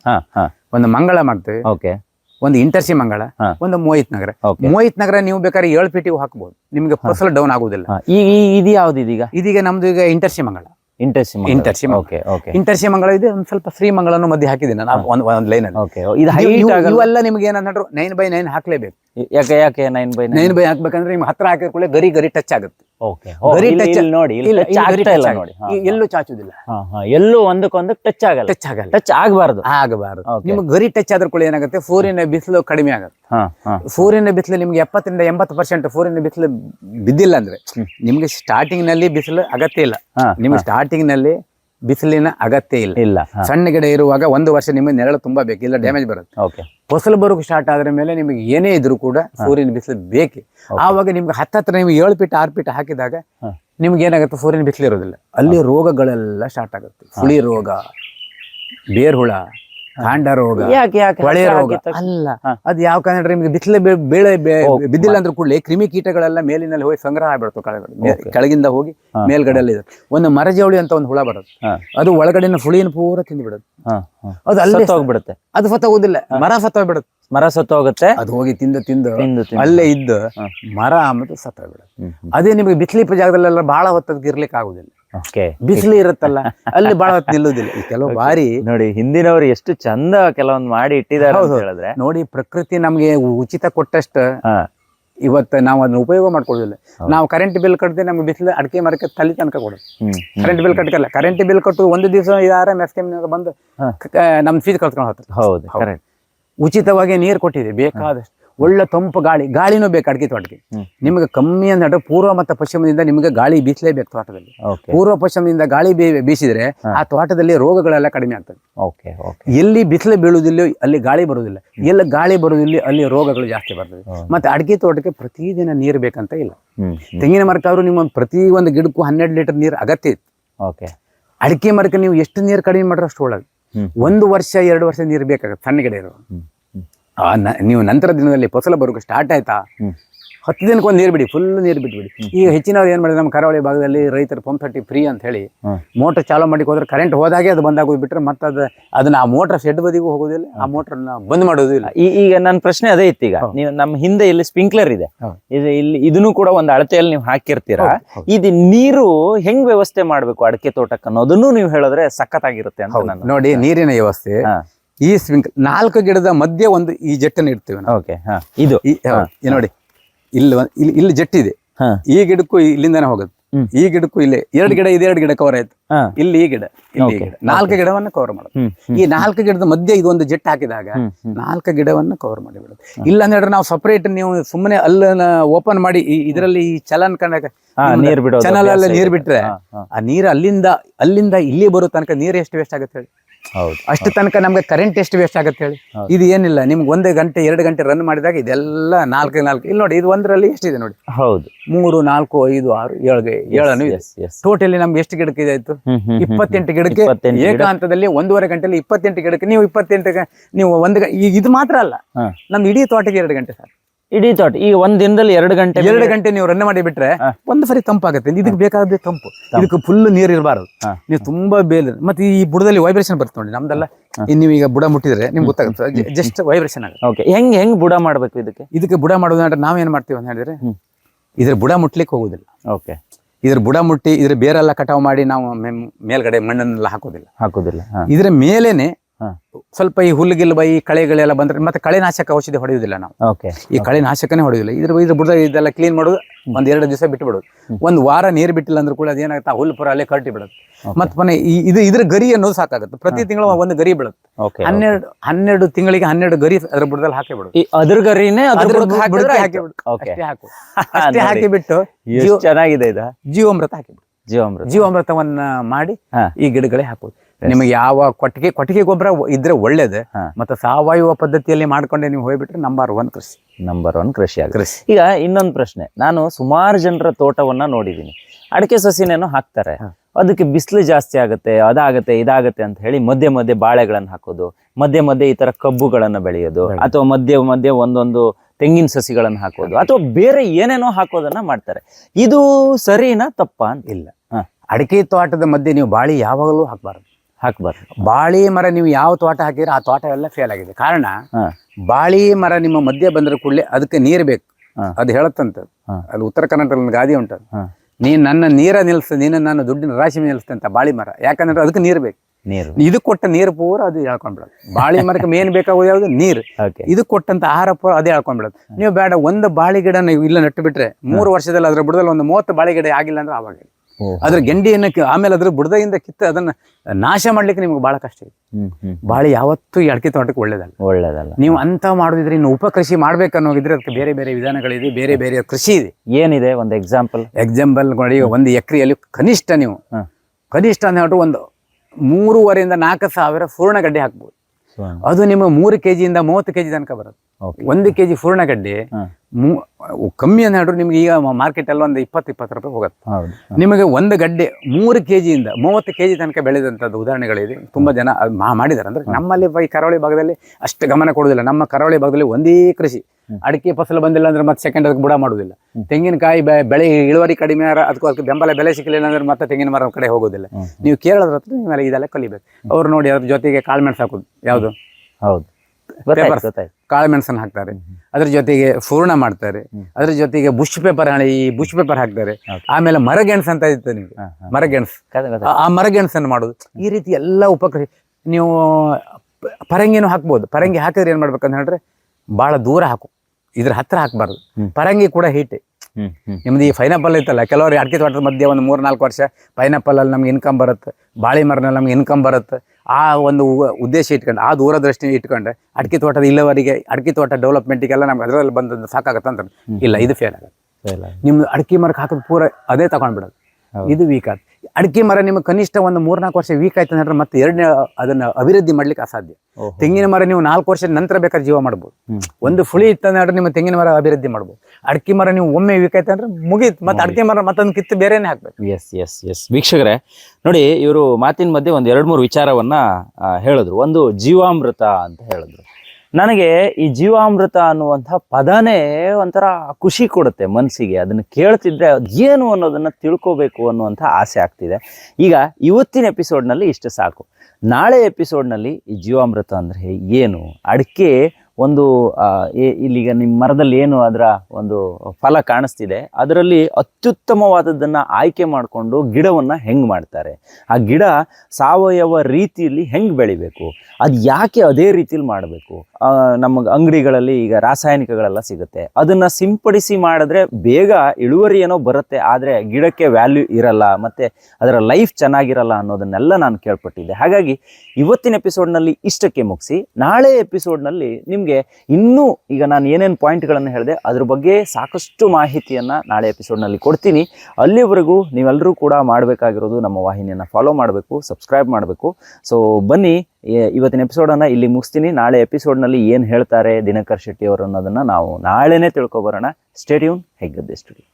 ಒಂದು ಮಂಗಳ ಮಾಡ್ತೇವೆ. ಓಕೆ ಒಂದು ಇಂಟರ್ಸಿ ಮಂಗಳ. ಒಂದು ಮೋಹಿತ್ ನಗರ. ಮೋಹಿತ್ ನಗರ ನೀವು ಬೇಕಾದ್ರೆ ಏಳು ಪೀಟಿಗೂ ಹಾಕಬಹುದು ನಿಮಗೆ ಫಸಲ್ ಡೌನ್ ಆಗುದಿಲ್ಲ. ಈ ಈ- ಇದು ಯಾವ್ದು ಇದೀಗ? ಇದೀಗ ನಮ್ದು ಈಗ ಇಂಟರ್ಸಿ ಮಂಗಳ. ಇಂಟರ್ಸಿ ಇಂಟರ್ಸಿ ಮಂಗಳ. ಓಕೆ ಓಕೆ ಇಂಟರ್ಸಿ ಮಂಗಳ ಇದೆ ಒಂದ್ ಸ್ವಲ್ಪ ಶ್ರೀ ಮಂಗಳನು ಮಧ್ಯೆ ಹಾಕಿದ್ದೀನಿ ನಾನು ಒಂದ್ ಒಂದ್ ಲೈನ್ ಅಲ್ಲಿ. ಓಕೆ ಇದು ಇವೆಲ್ಲ ನಿಮ್ಗೆ ಏನಂದ್ರೆ ನೈನ್ ಬೈ ನೈನ್ ಹಾಕ್ಲೇಬೇಕು. ಯಾಕೆ ಯಾಕೆ ನೈನ್ ಬೈ ನೈನ್ ಬೈ ಹಾಕ್ಬೇಕಂದ್ರೆ ನಿಮ್ಗೆ ಹತ್ರ ಹಾಕಿದ ಕೂಡಲೇ ಗರಿ ಗರಿ ಟಚ್ ಆಗುತ್ತೆ. ಓಕೆ ಗರಿ ಟಚ್ touch- ನೋಡಿ ಇಲ್ಲ, ಆಗ್ತಾ ಇಲ್ಲ ನೋಡಿ? ಎಲ್ಲೂ ಚಾಚುದಿಲ್ಲ. ಎಲ್ಲೂ ಒಂದಕ್ಕೊಂದಕ್ಕೆ ಟಚ್ ಆಗಲ್ಲ. ಟಚ್ ಆಗಲ್ಲ. ಟಚ್ ಆಗಬಾರದು. ಆಗಬಾರದು. ನಿಮ್ಗೆ ಗರಿ ಟಚ್ ಆದ್ರ ಕೂಡ ಏನಾಗುತ್ತೆ? ಸೂರ್ಯನ ಬಿಸಿಲು ಕಡಿಮೆ ಆಗುತ್ತೆ. ಸೂರ್ಯನ ಬಿಸಿಲು ನಿಮ್ಗೆ ಎಪ್ಪತ್ತರಿಂದ ಎಂಬತ್ತು ಪರ್ಸೆಂಟ್ ಸೂರ್ಯನ ಬಿಸಿಲು ಬಿದ್ದಿಲ್ಲ ಅಂದ್ರೆ ನಿಮ್ಗೆ ಸ್ಟಾರ್ಟಿಂಗ್ನಲ್ಲಿ ಬಿಸಿಲು ಅಗತ್ಯ ಇಲ್ಲ. ನಿಮ್ಗೆ ಸ್ಟಾರ್ಟಿಂಗ್ನಲ್ಲಿ ಬಿಸಿಲಿನ ಅಗತ್ಯ ಇಲ್ಲ. ಇಲ್ಲ ಸಣ್ಣ ಗಿಡ ಇರುವಾಗ ಒಂದು ವರ್ಷ ನಿಮಗೆ ನೆರಳು ತುಂಬಾ ಬೇಕು ಇಲ್ಲ ಡ್ಯಾಮೇಜ್ ಬರುತ್ತೆ. ಓಕೆ ಫಸಲು ಬರೋಕೆ ಸ್ಟಾರ್ಟ್ ಆದ್ರ ಮೇಲೆ ನಿಮಗೆ ಏನೇ ಇದ್ರೂ ಕೂಡ ಸೂರ್ಯನ ಬಿಸಿಲು ಬೇಕೆ. ಆವಾಗ ನಿಮ್ಗೆ ಹತ್ತತ್ರ ನೀವು ಏಳು ಪೀಟ್ ಆರು ಪೀಟ್ ಹಾಕಿದಾಗ. ನಿಮ್ಗೆ ಏನಾಗುತ್ತೆ? ಸೂರ್ಯನ ಬಿಸಿಲು ಇರೋದಿಲ್ಲ. ಅಲ್ಲಿ ರೋಗಗಳೆಲ್ಲ ಸ್ಟಾರ್ಟ್ ಆಗುತ್ತೆ. ಹುಳಿ ರೋಗ ಬೇರ್ಹುಳ ಕಾಂಡ ರೋಗ ಯಾಕೆ ಯಾಕೆ? ಕೊಳೆ ರೋಗ. ಅಲ್ಲ. ಅದು ಯಾವ ಕಾರಣ ನಿಮ್ಗೆ ಬಿಸಿಲು ಬೇಳೆ ಬಿದ್ದಿಲ್ಲ ಅಂದ್ರೆ ಕೂಡಲೇ ಕ್ರಿಮಿ ಕೀಟಗಳೆಲ್ಲ ಮೇಲಿನಲ್ಲಿ ಹೋಗಿ ಸಂಗ್ರಹ ಆಗ್ಬಿಡ್ತು ಕಳೆಗಳು ಕೆಳಗಿಂದ ಹೋಗಿ ಮೇಲ್ಗಡೆಯಲ್ಲಿ ಮೇಲ್ಗಡೆ ಇದೆ. ಒಂದು ಮರಜವಳಿ ಅಂತ ಒಂದು ಹುಳ ಬರುತ್ತೆ. ಅದು ಒಳಗಡೆನ ಹುಳಿನ ಪೂರ ತಿಂದು ಬಿಡುತ್ತೆ ಹಾ, ಹಾ. ಅದು ಅಲ್ಲೇ ಹೋಗ್ಬಿಡುತ್ತೆ ಅದು ಸತ್ತೋಗುದಿಲ್ಲ. ಮರ ಸತ್ತೋಗ್ಬಿಡುತ್ತೆ. ಮರ ಸತ್ತೋಗುತ್ತೆ. ಅದು ಹೋಗಿ ತಿಂದು ತಿಂದು. ಅಲ್ಲೇ ಇದ್ದು. ಮರ ಅಂತ ಸತ್ತೋಗ್ಬಿಡುತ್ತೆ. ಹೋಗ್ಬಿಡುತ್ತೆ. ಅದೇ ನಿಮಗೆ ಬಿಸಿಲಿಪ್ಪ ಜಾಗದಲ್ಲೆಲ್ಲ ಬಹಳ ಹೊತ್ತದಕ್ಕೆ ಇರ್ಲಿಕ್ಕೆ ಆಗುದಿಲ್ಲ ಬಿಸಿಲು ಇರುತ್ತಲ್ಲ ಅಲ್ಲಿ ಬಹಳ ಹೊತ್ತು ನಿಲ್ಲುವುದಿಲ್ಲ. ಈ ಕೆಲವು ಬಾರಿ ನೋಡಿ ಹಿಂದಿನವರು ಎಷ್ಟು ಚಂದ ಕೆಲವೊಂದು ಮಾಡಿ ಇಟ್ಟಿದ್ದಾರೆ ಅಂತ. ಹೇಳಿದ್ರೆ. ನೋಡಿ ಪ್ರಕೃತಿ ನಮ್ಗೆ ಉಚಿತ ಕೊಟ್ಟಷ್ಟು ಇವತ್ತು ನಾವು ಅದನ್ನ ಉಪಯೋಗ ಮಾಡ್ಕೊಳ್ಳೋದಿಲ್ಲ ನಾವು ಕರೆಂಟ್ ಬಿಲ್ ಕಟ್ಟದೆ ನಮ್ಗೆ ಬಿಸಿಲು ಅಡಿಕೆ ಮರಕ್ಕೆ ತಲೆ ತನಕ ಕೊಡೋದು. ಕರೆಂಟ್ ಬಿಲ್ ಕಟ್ಟಕಲ್ಲ ಕರೆಂಟ್ ಬಿಲ್ ಕಟ್ಟು ಒಂದು ದಿವಸ ಯಾರ ಎಸ್ ಬಂದು ಹಾ. ಕ- ಕ- ನಮ್ ಫೀಸ್ ಕಳ್ಸ್ಕೊಂಡು ಹೋಗ್ತಾರೆ. ಹೌದು ಹೌದು. ಉಚಿತವಾಗಿ ನೀರು ಕೊಟ್ಟಿದೆ ಬೇಕಾದಷ್ಟು. ಒಳ್ಳೆ ತಂಪು ಗಾಳಿ ಗಾಳಿನೂ ಬೇಕು ಅಡಿಕೆ ತೋಟಕ್ಕೆ. ನಿಮಗೆ ಕಮ್ಮಿ ಅಂದ್ರೆ ಪೂರ್ವ ಮತ್ತು ಪಶ್ಚಿಮದಿಂದ ನಿಮಗೆ ಗಾಳಿ ಬೀಸಲೇಬೇಕು ತೋಟದಲ್ಲಿ. ಪೂರ್ವ ಪಶ್ಚಿಮದಿಂದ ಗಾಳಿ ಬೀಸಿದ್ರೆ ಆ ತೋಟದಲ್ಲಿ ರೋಗಗಳೆಲ್ಲ ಕಡಿಮೆ ಆಗ್ತದೆ. ಎಲ್ಲಿ ಬಿಸಿಲು ಬೀಳುವುದಿಲ್ಲ ಅಲ್ಲಿ ಗಾಳಿ ಬರುವುದಿಲ್ಲ. ಎಲ್ಲ ಗಾಳಿ ಬರುವುದಿಲ್ಲ ಅಲ್ಲಿ ರೋಗಗಳು ಜಾಸ್ತಿ ಬರ್ತದೆ. ಮತ್ತೆ ಅಡಿಕೆ ತೋಟಕ್ಕೆ ಪ್ರತಿದಿನ ನೀರು ಬೇಕಂತ ಇಲ್ಲ. ತೆಂಗಿನ ಮರಕ್ಕಾದ್ರೂ ನಿಮ್ಮ ಪ್ರತಿ ಒಂದು ಗಿಡಕ್ಕೂ ಹನ್ನೆರಡು ಲೀಟರ್ ನೀರು ಅಗತ್ಯ ಇತ್ತು. ಅಡಿಕೆ ಮರಕ್ಕೆ ನೀವು ಎಷ್ಟು ನೀರು ಕಡಿಮೆ ಮಾಡ್ರೆ ಅಷ್ಟು ಒಳ್ಳೇದು. ಒಂದು ವರ್ಷ ಎರಡು ವರ್ಷ ನೀರು ಬೇಕಾಗುತ್ತೆ ಸಣ್ಣ ಗಿಡ ಇರೋ. ಆ ನ- ನೀವು ನಂತರ ದಿನದಲ್ಲಿ ಫಸಲ ಬರೋಕೆ ಸ್ಟಾರ್ಟ್ ಆಯ್ತಾ. ಹತ್ತು ದಿನಕ್ಕೆ ಒಂದು ನೀರು ಬಿಡಿ ಫುಲ್ ನೀರು ಬಿಟ್ಬಿಡಿ ಈಗ ಹೆಚ್ಚಿನವ್ರು ಏನು ಮಾಡಿದ್ರೆ ನಮ್ಮ ಕರಾವಳಿ ಭಾಗದಲ್ಲಿ ರೈತರು ಪಂಪ್ ಸೆಟ್ಟಿ ಫ್ರೀ ಅಂತ ಹೇಳಿ ಮೋಟರ್ ಚಾಲೂ ಮಾಡಿಕ್ಕೆ ಹೋದ್ರೆ ಕರೆಂಟ್ ಹೋದಾಗೆ ಅದು ಬಂದಾಗ ಬಿಟ್ರೆ ಮತ್ತೆ ಅದು ಅದನ್ನ ಆ ಮೋಟರ್ ಶೆಡ್ ಬದಿಗೂ ಹೋಗೋದಿಲ್ಲ ಆ ಮೋಟರ್ನ ಬಂದ್ ಮಾಡೋದು ಇಲ್ಲ ಈಗ ನನ್ನ ಪ್ರಶ್ನೆ ಅದೇ ಇತ್ತು ಈಗ. ನೀವು ನಮ್ಮ ಹಿಂದೆ ಇಲ್ಲಿ ಸ್ಪ್ರಿಂಕ್ಲರ್ ಇದೆ. ಇದು ಇಲ್ಲಿ ಇದನ್ನು ಕೂಡ ಒಂದು ಅಳತೆಯಲ್ಲಿ ನೀವು ಹಾಕಿರ್ತೀರಾ. ಇದು ನೀರು ಹೆಂಗ್ ವ್ಯವಸ್ಥೆ ಮಾಡ್ಬೇಕು ಅಡಕೆ ತೋಟಕ್ಕೆ ಅನ್ನೋದನ್ನು ನೀವು ಹೇಳಿದ್ರೆ ಸಖತ್ತಾಗಿರುತ್ತೆ ಅಂತ. ನಾನು ನೋಡಿ ನೀರಿನ ವ್ಯವಸ್ಥೆ. ಈ ಸ್ವಿಂಗ್ ನಾಲ್ಕು ಗಿಡದ ಮಧ್ಯ ಒಂದು ಈ ಜೆಟ್ಟನ್ನು ಇಡ್ತೇವೆ ನಾವು. ಓಕೆ ಹಾ ಇದು. ಈ ಹೌದು, ಈ ನೋಡಿ ಇಲ್ಲಿ ಒಂದ್- ಇಲ್ಲಿ ಇಲ್ಲಿ ಜೆಟ್ ಇದೆ. ಹಾ. ಈ ಗಿಡಕ್ಕೂ ಇಲ್ಲಿಂದಾನೆ ಹೋಗುತ್ತೆ ಈ ಗಿಡಕ್ಕೂ ಇಲ್ಲಿ ಎರಡು ಗಿಡ ಇದೆ ಎರಡು ಗಿಡ ಕವರ್ ಆಯ್ತು. ಹಾ. ಇಲ್ಲಿ ಈ ಗಿಡ ಇಲ್ಲಿ ಈ ಗಿಡ. ನಾಲ್ಕು ಗಿಡವನ್ನ ಕವರ್ ಮಾಡೋದು. ಹ್ಮ್ ಈ ನಾಲ್ಕು ಗಿಡದ ಮಧ್ಯೆ ಇದೊಂದು ಜೆಟ್ ಹಾಕಿದಾಗ ಹ್ಮ್ ನಾಲ್ಕು ಗಿಡವನ್ನ ಕವರ್ ಮಾಡಿಬಿಡುತ್ತೆ. ಇಲ್ಲ ಅಂದ್ರೆ ನಾವು ಸಪರೇಟ್ ನೀವು ಸುಮ್ಮನೆ ಅಲ್ಲನ ಓಪನ್ ಮಾಡಿ ಈ ಇದರಲ್ಲಿ ಈ ಚಲನ್ ಕಂಡಾಗ ಹಾ ನೀರ್ ಬಿಡೋದು ಚಾನಲ್ ಅಭ್ಯಾಸ ಅಲ್ಲಿ ನೀರ್ ಇದೆ. ಬಿಟ್ರೆ ಹಾ, ಹಾ. ಆ ನೀರು ಅಲ್ಲಿಂದ ಅಲ್ಲಿಂದ ಇಲ್ಲಿ ಬರೋ ತನಕ ನೀರು ಎಷ್ಟು ವೇಸ್ಟ್ ಆಗುತ್ತೆ ಹೇಳಿ? ಅಷ್ಟು ತನಕ ನಮ್ಗೆ ಕರೆಂಟ್ ಎಷ್ಟು ವೇಸ್ಟ್ ಆಗುತ್ತೆ ಹೇಳಿ. ಇದು ಏನಿಲ್ಲ ನಿಮ್ಗೆ ಒಂದೇ ಗಂಟೆ ಎರಡು ಗಂಟೆ ರನ್ ಮಾಡಿದಾಗ ಇದೆಲ್ಲ ನಾಲ್ಕು ನಾಲ್ಕು. ಇಲ್ಲಿ ನೋಡಿ ಇದು ಒಂದರಲ್ಲಿ ಎಷ್ಟಿದೆ ನೋಡಿ? ಹೌದು. ಮೂರು ನಾಲ್ಕು ಐದು ಆರು ಏಳು ಏಳನ್ನು ಇದೆ. ಟೋಟಲಿ ನಮ್ಗೆ ಎಷ್ಟು ಗಿಡಕ್ಕೆ ಇದಾಯ್ತು ಇಪ್ಪತ್ತೆಂಟು ಗಿಡಕ್ಕೆ. ಏಕಾಂತದಲ್ಲಿ ಒಂದೂವರೆ ಗಂಟೆಲಿ ಇಪ್ಪತ್ತೆಂಟು ಗಿಡಕ್ಕೆ. ನೀವು ಇಪ್ಪತ್ತೆಂಟು ನೀವು ಒಂದು ಈಗ ಇದು ಮಾತ್ರ ಅಲ್ಲ. ನಮ್ಮ ನಮ್ ಇಡೀ ತೋಟಕ್ಕೆ ಎರಡು ಗಂಟೆ ಸರ್. ಇಡೀ ತೋಟ ಈ ಒಂದ್ ದಿನದಲ್ಲಿ ಎರಡು ಗಂಟೆ ಎರಡು ಗಂಟೆ ನೀವು ರನ್ ಮಾಡಿ ಬಿಟ್ರೆ ಒಂದ್ ಸರಿ ತಂಪಾಗುತ್ತೆ. ಇದಕ್ಕೆ ಬೇಕಾದ ತಂಪು. ಇದಕ್ಕೆ ಫುಲ್ ನೀರು ಇರಬಾರದು. ನೀವು ತುಂಬಾ ಬೇಲ್ ಮತ್ತೆ ಈ ಬುಡದಲ್ಲಿ ವೈಬ್ರೇಷನ್ ಬರುತ್ತೆ ನೋಡಿ ನಮ್ದೆಲ್ಲ. ನೀವು ಈಗ ಬುಡ ಮುಟ್ಟಿದ್ರೆ ನಿಮ್ಗೆ ಗೊತ್ತಾಗುತ್ತೆ. ಜಸ್ಟ್ ವೈಬ್ರೇಷನ್ ಆಗುತ್ತೆ. ಓಕೆ ಹೆಂಗ್ ಹೆಂಗ್ ಬುಡ ಮಾಡ್ಬೇಕು ಇದಕ್ಕೆ? ಇದಕ್ಕೆ ಬುಡ ಮಾಡೋದು ಅಂದ್ರೆ ನಾವೇನ್ ಮಾಡ್ತೀವಿ ಅಂತ ಹೇಳಿದ್ರೆ. ಇದ್ರ ಬುಡ ಮುಟ್ಲಿಕ್ಕೆ ಹೋಗುದಿಲ್ಲ. ಓಕೆ ಇದ್ರ ಬುಡ ಮುಟ್ಟಿ ಇದ್ರ ಬೇರೆಲ್ಲ ಕಟಾವು ಮಾಡಿ ನಾವು ಮೇಲ್ಗಡೆ ಮಣ್ಣನ್ನೆಲ್ಲ ಹಾಕೋದಿಲ್ಲ. ಹಾಕೋದಿಲ್ಲ. ಇದ್ರ ಮೇಲೇನೆ. ಸ್ವಲ್ಪ ಈ ಹುಲ್ಲುಗಿಲ್ಬ ಈ ಕಳೆಗಳೆಲ್ಲ ಬಂದ್ರೆ ಮತ್ತೆ ಕಳೆನಾಶಕ ಔಷಧಿ ಹೊಡೆಯುವುದಿಲ್ಲ ನಾವು. ಈ ಈ ಕಳೆನಾಶಕನೇ ಹೊಡೆಯುದಿಲ್ಲ ಇದ್ರ ಇದ್ರ ಬುಡ ಇದೆಲ್ಲ ಕ್ಲೀನ್ ಮಾಡೋದು ಒಂದ್ ಎರಡು ದಿವಸ ಬಿಟ್ಟು ಬಿಡೋದು ಒಂದ್ ವಾರ ನೀರು ಬಿಟ್ಟಿಲ್ಲ ಅಂದ್ರೆ ಕೂಡ ಅದೇನಾಗುತ್ತೆ? ಹುಲ್ಲು ಪುರ ಅಲ್ಲೇ ಕಟ್ಟಿ ಬಿಡುತ್ತೆ ಮತ್ತೆ ಮನೆ ಇದು ಇದ್ರ ಗರಿ ಅನ್ನೋದು ಸಾಕಾಗುತ್ತೆ. ಪ್ರತಿ ತಿಂಗಳು ಒಂದು ಗರಿ ಬೀಳುತ್ತೆ. ಓಕೆ ಹನ್ನೆರಡು ಹನ್ನೆರಡು ತಿಂಗಳಿಗೆ ಹನ್ನೆರಡು ಗರಿ ಅದ್ರ ಬುಡದಲ್ಲಿ ಹಾಕಿ ಬಿಡೋದು. ಅದ್ರ ಗರಿನೇ ಹಾಕಿ ಅಷ್ಟೇ ಹಾಕು. ಅಷ್ಟೇ ನೋಡಿ. ಹಾಕಿಬಿಟ್ಟು ಎಷ್ಟು ಚೆನ್ನಾಗಿದೆ ಇದು. ಜೀವಾಮೃತ ಹಾಕಿ ಜೀವಾಮೃತ. ಜೀವಾಮೃತವನ್ನ ಮಾಡಿ ಈ ಗಿಡಗಳೇ ಹಾಕುದು ನಿಮಗೆ ಯಾವ ಕೊಟ್ಟಿಗೆ ಕೊಟ್ಟಿಗೆ ಗೊಬ್ಬರ ಇದ್ರೆ ಒಳ್ಳೇದು. ಮತ್ತೆ ಸಾವಯವ ಪದ್ಧತಿಯಲ್ಲಿ ಮಾಡ್ಕೊಂಡೆ ನೀವು ಹೋಗ್ಬಿಟ್ರೆ ನಂಬರ್ ಒನ್ ಕೃಷಿ. ನಂಬರ್ ಒನ್ ಕೃಷಿ ಕೃಷಿ. ಈಗ ಇನ್ನೊಂದು ಪ್ರಶ್ನೆ. ನಾನು ಸುಮಾರು ಜನರ ತೋಟವನ್ನ ನೋಡಿದ್ದೀನಿ. ಅಡಿಕೆ ಸಸಿನೇನೋ ಹಾಕ್ತಾರೆ. ಅದಕ್ಕೆ ಬಿಸಿಲು ಜಾಸ್ತಿ ಆಗುತ್ತೆ ಅದಾಗತ್ತೆ ಇದಾಗತ್ತೆ ಅಂತ ಹೇಳಿ ಮಧ್ಯೆ ಮಧ್ಯೆ ಬಾಳೆಗಳನ್ನು ಹಾಕೋದು ಮಧ್ಯೆ ಮಧ್ಯೆ ಈ ತರ ಕಬ್ಬುಗಳನ್ನು ಬೆಳೆಯೋದು ಅಥವಾ ಮಧ್ಯೆ ಮಧ್ಯೆ ಒಂದೊಂದು ತೆಂಗಿನ ಸಸಿಗಳನ್ನು ಹಾಕೋದು ಅಥವಾ ಬೇರೆ ಏನೇನೋ ಹಾಕೋದನ್ನ ಮಾಡ್ತಾರೆ. ಇದು ಸರಿನಾ ತಪ್ಪಾ ಅಂತ? ಇಲ್ಲ. ಹಾ. ಅಡಿಕೆ ತೋಟದ ಮಧ್ಯೆ ನೀವು ಬಾಳಿ ಯಾವಾಗಲೂ ಹಾಕಬಾರ್ದು. ಹಾಕ್ಬಾರ್ದು. ಬಾಳಿ ಮರ ನೀವು ಯಾವ ತೋಟ ಹಾಕಿದ್ರೆ ಆ ತೋಟ ಎಲ್ಲ ಫೇಲ್ ಆಗಿದೆ. ಕಾರಣ ಬಾಳಿ ಮರ ನಿಮ್ಮ ಮಧ್ಯೆ ಬಂದ್ರೆ ಕೂಡಲೇ ಅದಕ್ಕೆ ನೀರು ಬೇಕು. ಅದು ಹೇಳತ್ತಂತ. ಅಲ್ಲಿ ಉತ್ತರ ಕರ್ನಾಟಕದಲ್ಲಿ ಗಾದಿ ಉಂಟು. ನೀನ್ ನನ್ನ ನೀರ ನಿಲ್ಸ ನೀನು ನನ್ನ ದುಡ್ಡಿನ ರಾಶಿ ನಿಲ್ಸ್ತೆ ಅಂತ ಬಾಳಿ ಮರ. ಯಾಕಂದ್ರೆ ಅದಕ್ಕೆ ನೀರು ಬೇಕು. ನೀರು. ಇದು ಕೊಟ್ಟ ನೀರು ಪೂರ ಅದು ಹೇಳ್ಕೊಂಡ್ಬಿಡೋದು. ಬಾಳಿ ಮರಕ್ಕೆ ಮೇನ್ ಬೇಕಾಗೋದು ಯಾವುದು? ನೀರು. ಇದು ಕೊಟ್ಟಂತ ಆಹಾರ ಪೂರ ಅದೇ ಹೇಳ್ಕೊಂಡ್ಬಿಡೋದು. ನೀವು ಬೇಡ ಒಂದು ಬಾಳಿ ಗಿಡ ನೀವು ಇಲ್ಲ ನೆಟ್ಟು ಬಿಟ್ರೆ ಮೂರು ವರ್ಷದಲ್ಲಿ ಅದ್ರ ಬುಡದಲ್ಲಿ ಒಂದು ಮೂವತ್ತು ಬಾಳಿ ಗಿಡ ಆಗಿಲ್ಲ ಅಂದ್ರೆ ಆವಾಗ ಅದ್ರ ಗೆಂಡಿಯನ್ನ ಆಮೇಲೆ ಅದ್ರ ಬುಡದಿಂದ ಕಿತ್ತು ಅದನ್ನ ನಾಶ ಮಾಡ್ಲಿಕ್ಕೆ ನಿಮ್ಗೆ ಬಹಳ ಕಷ್ಟ ಇದೆ. ಬಾಳಿ ಯಾವತ್ತೂ ಈ ಅಡಿಕೆ ತೋಟಕ್ಕೆ ಒಳ್ಳೇದಲ್ಲ. ಒಳ್ಳೇದಲ್ಲ. ನೀವು ಅಂತ ಮಾಡೋದಿದ್ರೆ ಇನ್ನು ಉಪಕೃಷಿ ಮಾಡ್ಬೇಕನ್ನೋಗಿದ್ರೆ ಅದಕ್ಕೆ ಬೇರೆ ಬೇರೆ ವಿಧಾನಗಳಿದೆ ಬೇರೆ ಬೇರೆ ಕೃಷಿ ಇದೆ. ಏನಿದೆ ಒಂದು ಎಕ್ಸಾಂಪಲ್ ಎಕ್ಸಾಂಪಲ್ ನೋಡಿ ಒಂದು ಎಕರೆಯಲ್ಲಿ ಕನಿಷ್ಠ ನೀವು. ಕನಿಷ್ಠ ಅಂತ ಹೇಳ್ಬಿಟ್ಟು ಒಂದು ಮೂರುವರೆಯಿಂದ ನಾಲ್ಕು ಸಾವಿರ ಪೂರ್ಣಗಡ್ಡೆ ಹಾಕ್ಬೋದು. ಅದು ನಿಮ್ಮ ಮೂರು ಕೆಜಿಯಿಂದ ಮೂವತ್ತು ಕೆಜಿ ತನಕ ಬರುತ್ತೆ ಒಂದು ಕೆಜಿ ಪೂರ್ಣಗಡ್ಡೆ. ಮೂ ಕಮ್ಮಿ ಅಂತ ಹೇಳಿದ್ರು ನಿಮ್ಗೆ ಈಗ ಮಾರ್ಕೆಟ್ ಅಲ್ಲಿ ಒಂದು ಇಪ್ಪತ್ತು ಇಪ್ಪತ್ತು ರೂಪಾಯಿ ಹೋಗುತ್ತೆ. ನಿಮಗೆ ಒಂದು ಗಡ್ಡೆ ಮೂರು ಕೆಜಿಯಿಂದ ಮೂವತ್ತು ಕೆಜಿ ತನಕ ಬೆಳೆದಂಥದ್ದು ಉದಾಹರಣೆಗಳಿದೆ. ತುಂಬಾ ಜನ ಮಾಡಿದ್ದಾರೆ. ಅಂದ್ರೆ ನಮ್ಮಲ್ಲಿ ಈ ಕರಾವಳಿ ಭಾಗದಲ್ಲಿ ಅಷ್ಟು ಗಮನ ಕೊಡೋದಿಲ್ಲ ನಮ್ಮ ಕರಾವಳಿ ಭಾಗದಲ್ಲಿ ಒಂದೇ ಕೃಷಿ. ಅಡಿಕೆ ಫಸಲು ಬಂದಿಲ್ಲ ಅಂದ್ರೆ ಮತ್ತೆ ಸೆಕೆಂಡ್ ಅದಕ್ಕೆ ಬುಡ ಮಾಡುವುದಿಲ್ಲ. ತೆಂಗಿನಕಾಯಿ ಬೆಳೆ ಇಳುವರಿ ಕಡಿಮೆ ಅದಕ್ಕೂ ಅದಕ್ಕೆ ಬೆಂಬಲ ಬೆಲೆ ಸಿಕ್ಕಲಿಲ್ಲ ಅಂದ್ರೆ ಮತ್ತೆ ತೆಂಗಿನ ಮರ ಕಡೆ ಹೋಗೋದಿಲ್ಲ ನೀವು ಕೇರಳದ ಹತ್ರ ನೀವೆಲ್ಲ ಇದೆಲ್ಲ ಕಲಿಬೇಕು. ಅವ್ರು ನೋಡಿ ಅದ್ರ ಜೊತೆಗೆ ಕಾಳುಮೆಣಸು ಹಾಕೋದು. ಯಾವುದು? ಹೌದು. ಗೊತ್ತಾಯ್ತು ಕಾಳು ಕಾಳುಮೆಣಸನ್ನು ಹಾಕ್ತಾರೆ. ಅದ್ರ ಜೊತೆಗೆ ಪೂರ್ಣ ಮಾಡ್ತಾರೆ. ಅದ್ರ ಜೊತೆಗೆ ಬುಷ್ ಪೇಪರ್ ಈ ಬುಷ್ ಪೇಪರ್ ಹಾಕ್ತಾರೆ. ಆಮೇಲೆ ಮರಗೆಣಸು ಅಂತ ಇತ್ತು ನಿಮ್ಗೆ. ಹಾ. ಮರಗೆಣಸು. ಆ- ಮರಗೆಣಸನ್ನು ಮಾಡೋದು. ಈ ರೀತಿ ಎಲ್ಲ ಉಪಕೃಷಿ ನೀವು ಪರಂಗಿನೂ ಹಾಕ್ಬೋದು. ಪರಂಗಿ ಹಾಕಿದ್ರೆ ಏನ್ ಮಾಡ್ಬೇಕಂತ ಹೇಳಿದ್ರೆ ಬಹಳ ದೂರ ಹಾಕು. ಇದ್ರ ಹತ್ರ ಹಾಕ್ಬಾರ್ದು. ಪರಂಗಿ ಕೂಡ ಹೀಟ್ ನಿಮ್ದು ಈ ಪೈನಾಪಲ್ ಐತಲ್ಲ ಕೆಲವರು ಅಡಿಕೆ ತೋಟದ ಮಧ್ಯೆ ಒಂದು ಮೂರ್ ನಾಲ್ಕು ವರ್ಷ ಪೈನಾಪಲ್ ಅಲ್ಲಿ ನಮ್ಗೆ ಇನ್ಕಮ್ ಬರುತ್ತೆ. ಬಾಳೆ ಮರನಲ್ಲಿ ನಮ್ಗೆ ಇನ್ಕಮ್ ಬರುತ್ತೆ. ಆ ಒಂದು ಉದ್ದೇಶ ಇಟ್ಕೊಂಡು ಆ ದೂರದೃಷ್ಟಿ ಇಟ್ಕೊಂಡು ಅಡಿಕೆ ತೋಟದ ಇಲ್ಲವರಿಗೆ ಅಡಿಕೆ ತೋಟ ಡೆವಲಪ್ಮೆಂಟಿಗೆಲ್ಲ ನಮ್ಗೆ ಅದರಲ್ಲಿ ಬಂದದ್ದು ಸಾಕಾಗತ್ತೆ ಅಂತ ಇಲ್ಲ ಇದು ಫೇಲ್ ಆಗುತ್ತೆ. ನಿಮ್ದು ಅಡಿಕೆ ಮರಕ್ಕೆ ಹಾಕಿದ ಪೂರ ಅದೇ ತಗೊಂಡ್ಬಿಡೋದು. ಇದು ವೀಕ್ ಆಯ್ತು ಅಡಿಕೆ ಮರ ನಿಮ್ಗೆ ಕನಿಷ್ಠ ಒಂದು ಮೂರ್ನಾಲ್ಕು ವರ್ಷ ವೀಕ್ ಆಯ್ತು ಅಂದ್ರೆ ಮತ್ತೆ ಎರಡನೇ ಅದನ್ನ ಅಭಿವೃದ್ಧಿ ಮಾಡ್ಲಿಕ್ಕೆ ಅಸಾಧ್ಯ. ತೆಂಗಿನ ಮರ ನೀವು ನಾಲ್ಕು ವರ್ಷದ ನಂತರ ಬೇಕಾದ್ರೆ ಜೀವ ಮಾಡ್ಬೋದು. ಒಂದು ಫುಳಿ ಇತ್ತಂದ್ರೆ ನಿಮ್ಮ ತೆಂಗಿನ ಮರ ಅಭಿವೃದ್ಧಿ ಮಾಡ್ಬೋದು. ಅಡಿಕೆ ಮರ ನೀವು ಒಮ್ಮೆ ವೀಕ್ ಆಯ್ತು ಅಂದ್ರೆ ಮುಗೀತು. ಮತ್ತೆ ಅಡಿಕೆ ಮರ ಮತ್ತೊಂದು ಕಿತ್ತು ಬೇರೆನೆ ಹಾಕ್ಬೇಕು. ಎಸ್ ಎಸ್ ಎಸ್ ವೀಕ್ಷಕರೇ ನೋಡಿ ಇವರು ಮಾತಿನ ಮಧ್ಯೆ ಒಂದು ಎರಡು ಮೂರು ವಿಚಾರವನ್ನ ಹೇಳಿದ್ರು. ಒಂದು ಜೀವಾಮೃತ ಅಂತ ಹೇಳಿದ್ರು. ನನಗೆ ಈ ಜೀವಾಮೃತ ಅನ್ನುವಂಥ ಪದನೇ ಒಂಥರ ಖುಷಿ ಕೊಡುತ್ತೆ ಮನಸ್ಸಿಗೆ. ಅದನ್ನು ಕೇಳ್ತಿದ್ರೆ ಏನು ಅನ್ನೋದನ್ನ ತಿಳ್ಕೋಬೇಕು ಅನ್ನುವಂಥ ಆಸೆ ಆಗ್ತಿದೆ. ಈಗ ಇವತ್ತಿನ ಎಪಿಸೋಡ್ನಲ್ಲಿ ಇಷ್ಟು ಸಾಕು. ನಾಳೆ ಎಪಿಸೋಡ್ನಲ್ಲಿ ಈ ಜೀವಾಮೃತ ಅಂದರೆ ಏನು? ಅಡಿಕೆ ಒಂದು ಇಲ್ಲಿಗ ನಿಮ್ಮ ಮರದಲ್ಲಿ ಏನು ಅದರ ಒಂದು ಫಲ ಕಾಣಿಸ್ತಿದೆ, ಅದರಲ್ಲಿ ಅತ್ಯುತ್ತಮವಾದದ್ದನ್ನು ಆಯ್ಕೆ ಮಾಡಿಕೊಂಡು ಗಿಡವನ್ನು ಹೆಂಗೆ ಮಾಡ್ತಾರೆ. ಆ ಗಿಡ ಸಾವಯವ ರೀತಿಯಲ್ಲಿ ಹೆಂಗೆ ಬೆಳಿಬೇಕು, ಅದು ಯಾಕೆ ಅದೇ ರೀತಿಯಲ್ಲಿ ಮಾಡಬೇಕು? ನಮ್ಮ ಅಂಗಡಿಗಳಲ್ಲಿ ಈಗ ರಾಸಾಯನಿಕಗಳೆಲ್ಲ ಸಿಗುತ್ತೆ. ಅದನ್ನು ಸಿಂಪಡಿಸಿ ಮಾಡಿದ್ರೆ ಬೇಗ ಇಳುವರಿ ಏನೋ ಬರುತ್ತೆ, ಆದರೆ ಗಿಡಕ್ಕೆ ವ್ಯಾಲ್ಯೂ ಇರಲ್ಲ, ಮತ್ತು ಅದರ ಲೈಫ್ ಚೆನ್ನಾಗಿರಲ್ಲ ಅನ್ನೋದನ್ನೆಲ್ಲ ನಾನು ಕೇಳ್ಪಟ್ಟಿದ್ದೆ. ಹಾಗಾಗಿ ಇವತ್ತಿನ ಎಪಿಸೋಡ್ನಲ್ಲಿ ಇಷ್ಟಕ್ಕೆ ಮುಗಿಸಿ, ನಾಳೆ ಎಪಿಸೋಡ್ನಲ್ಲಿ ನಿಮಗೆ ಇನ್ನೂ ಈಗ ನಾನು ಏನೇನು ಪಾಯಿಂಟ್ಗಳನ್ನು ಹೇಳಿದೆ, ಅದ್ರ ಬಗ್ಗೆ ಸಾಕಷ್ಟು ಮಾಹಿತಿಯನ್ನು ನಾಳೆ ಎಪಿಸೋಡ್ನಲ್ಲಿ ಕೊಡ್ತೀನಿ. ಅಲ್ಲಿವರೆಗೂ ನೀವೆಲ್ಲರೂ ಕೂಡ ಮಾಡಬೇಕಾಗಿರೋದು ನಮ್ಮ ವಾಹಿನಿಯನ್ನು ಫಾಲೋ ಮಾಡಬೇಕು ಸಬ್ಸ್ಕ್ರೈಬ್ ಮಾಡಬೇಕು. ಸೊ ಬನ್ನಿ ಇವತ್ತಿನ ಎಪಿಸೋಡನ್ನು ಇಲ್ಲಿ ಮುಗಿಸ್ತೀನಿ. ನಾಳೆ ಎಪಿಸೋಡ್ನಲ್ಲಿ ಏನು ಹೇಳ್ತಾರೆ ದಿನಕರ್ ಶೆಟ್ಟಿ ಅವರು ಅನ್ನೋದನ್ನು ನಾವು ನಾಳೆನೇ ತಿಳ್ಕೊಬರೋಣ ಸ್ಟೇಡಿಯೂನ್ ಹೆಗ್ಗದ್ದೆ ಸ್ಟುಡಿಯೋ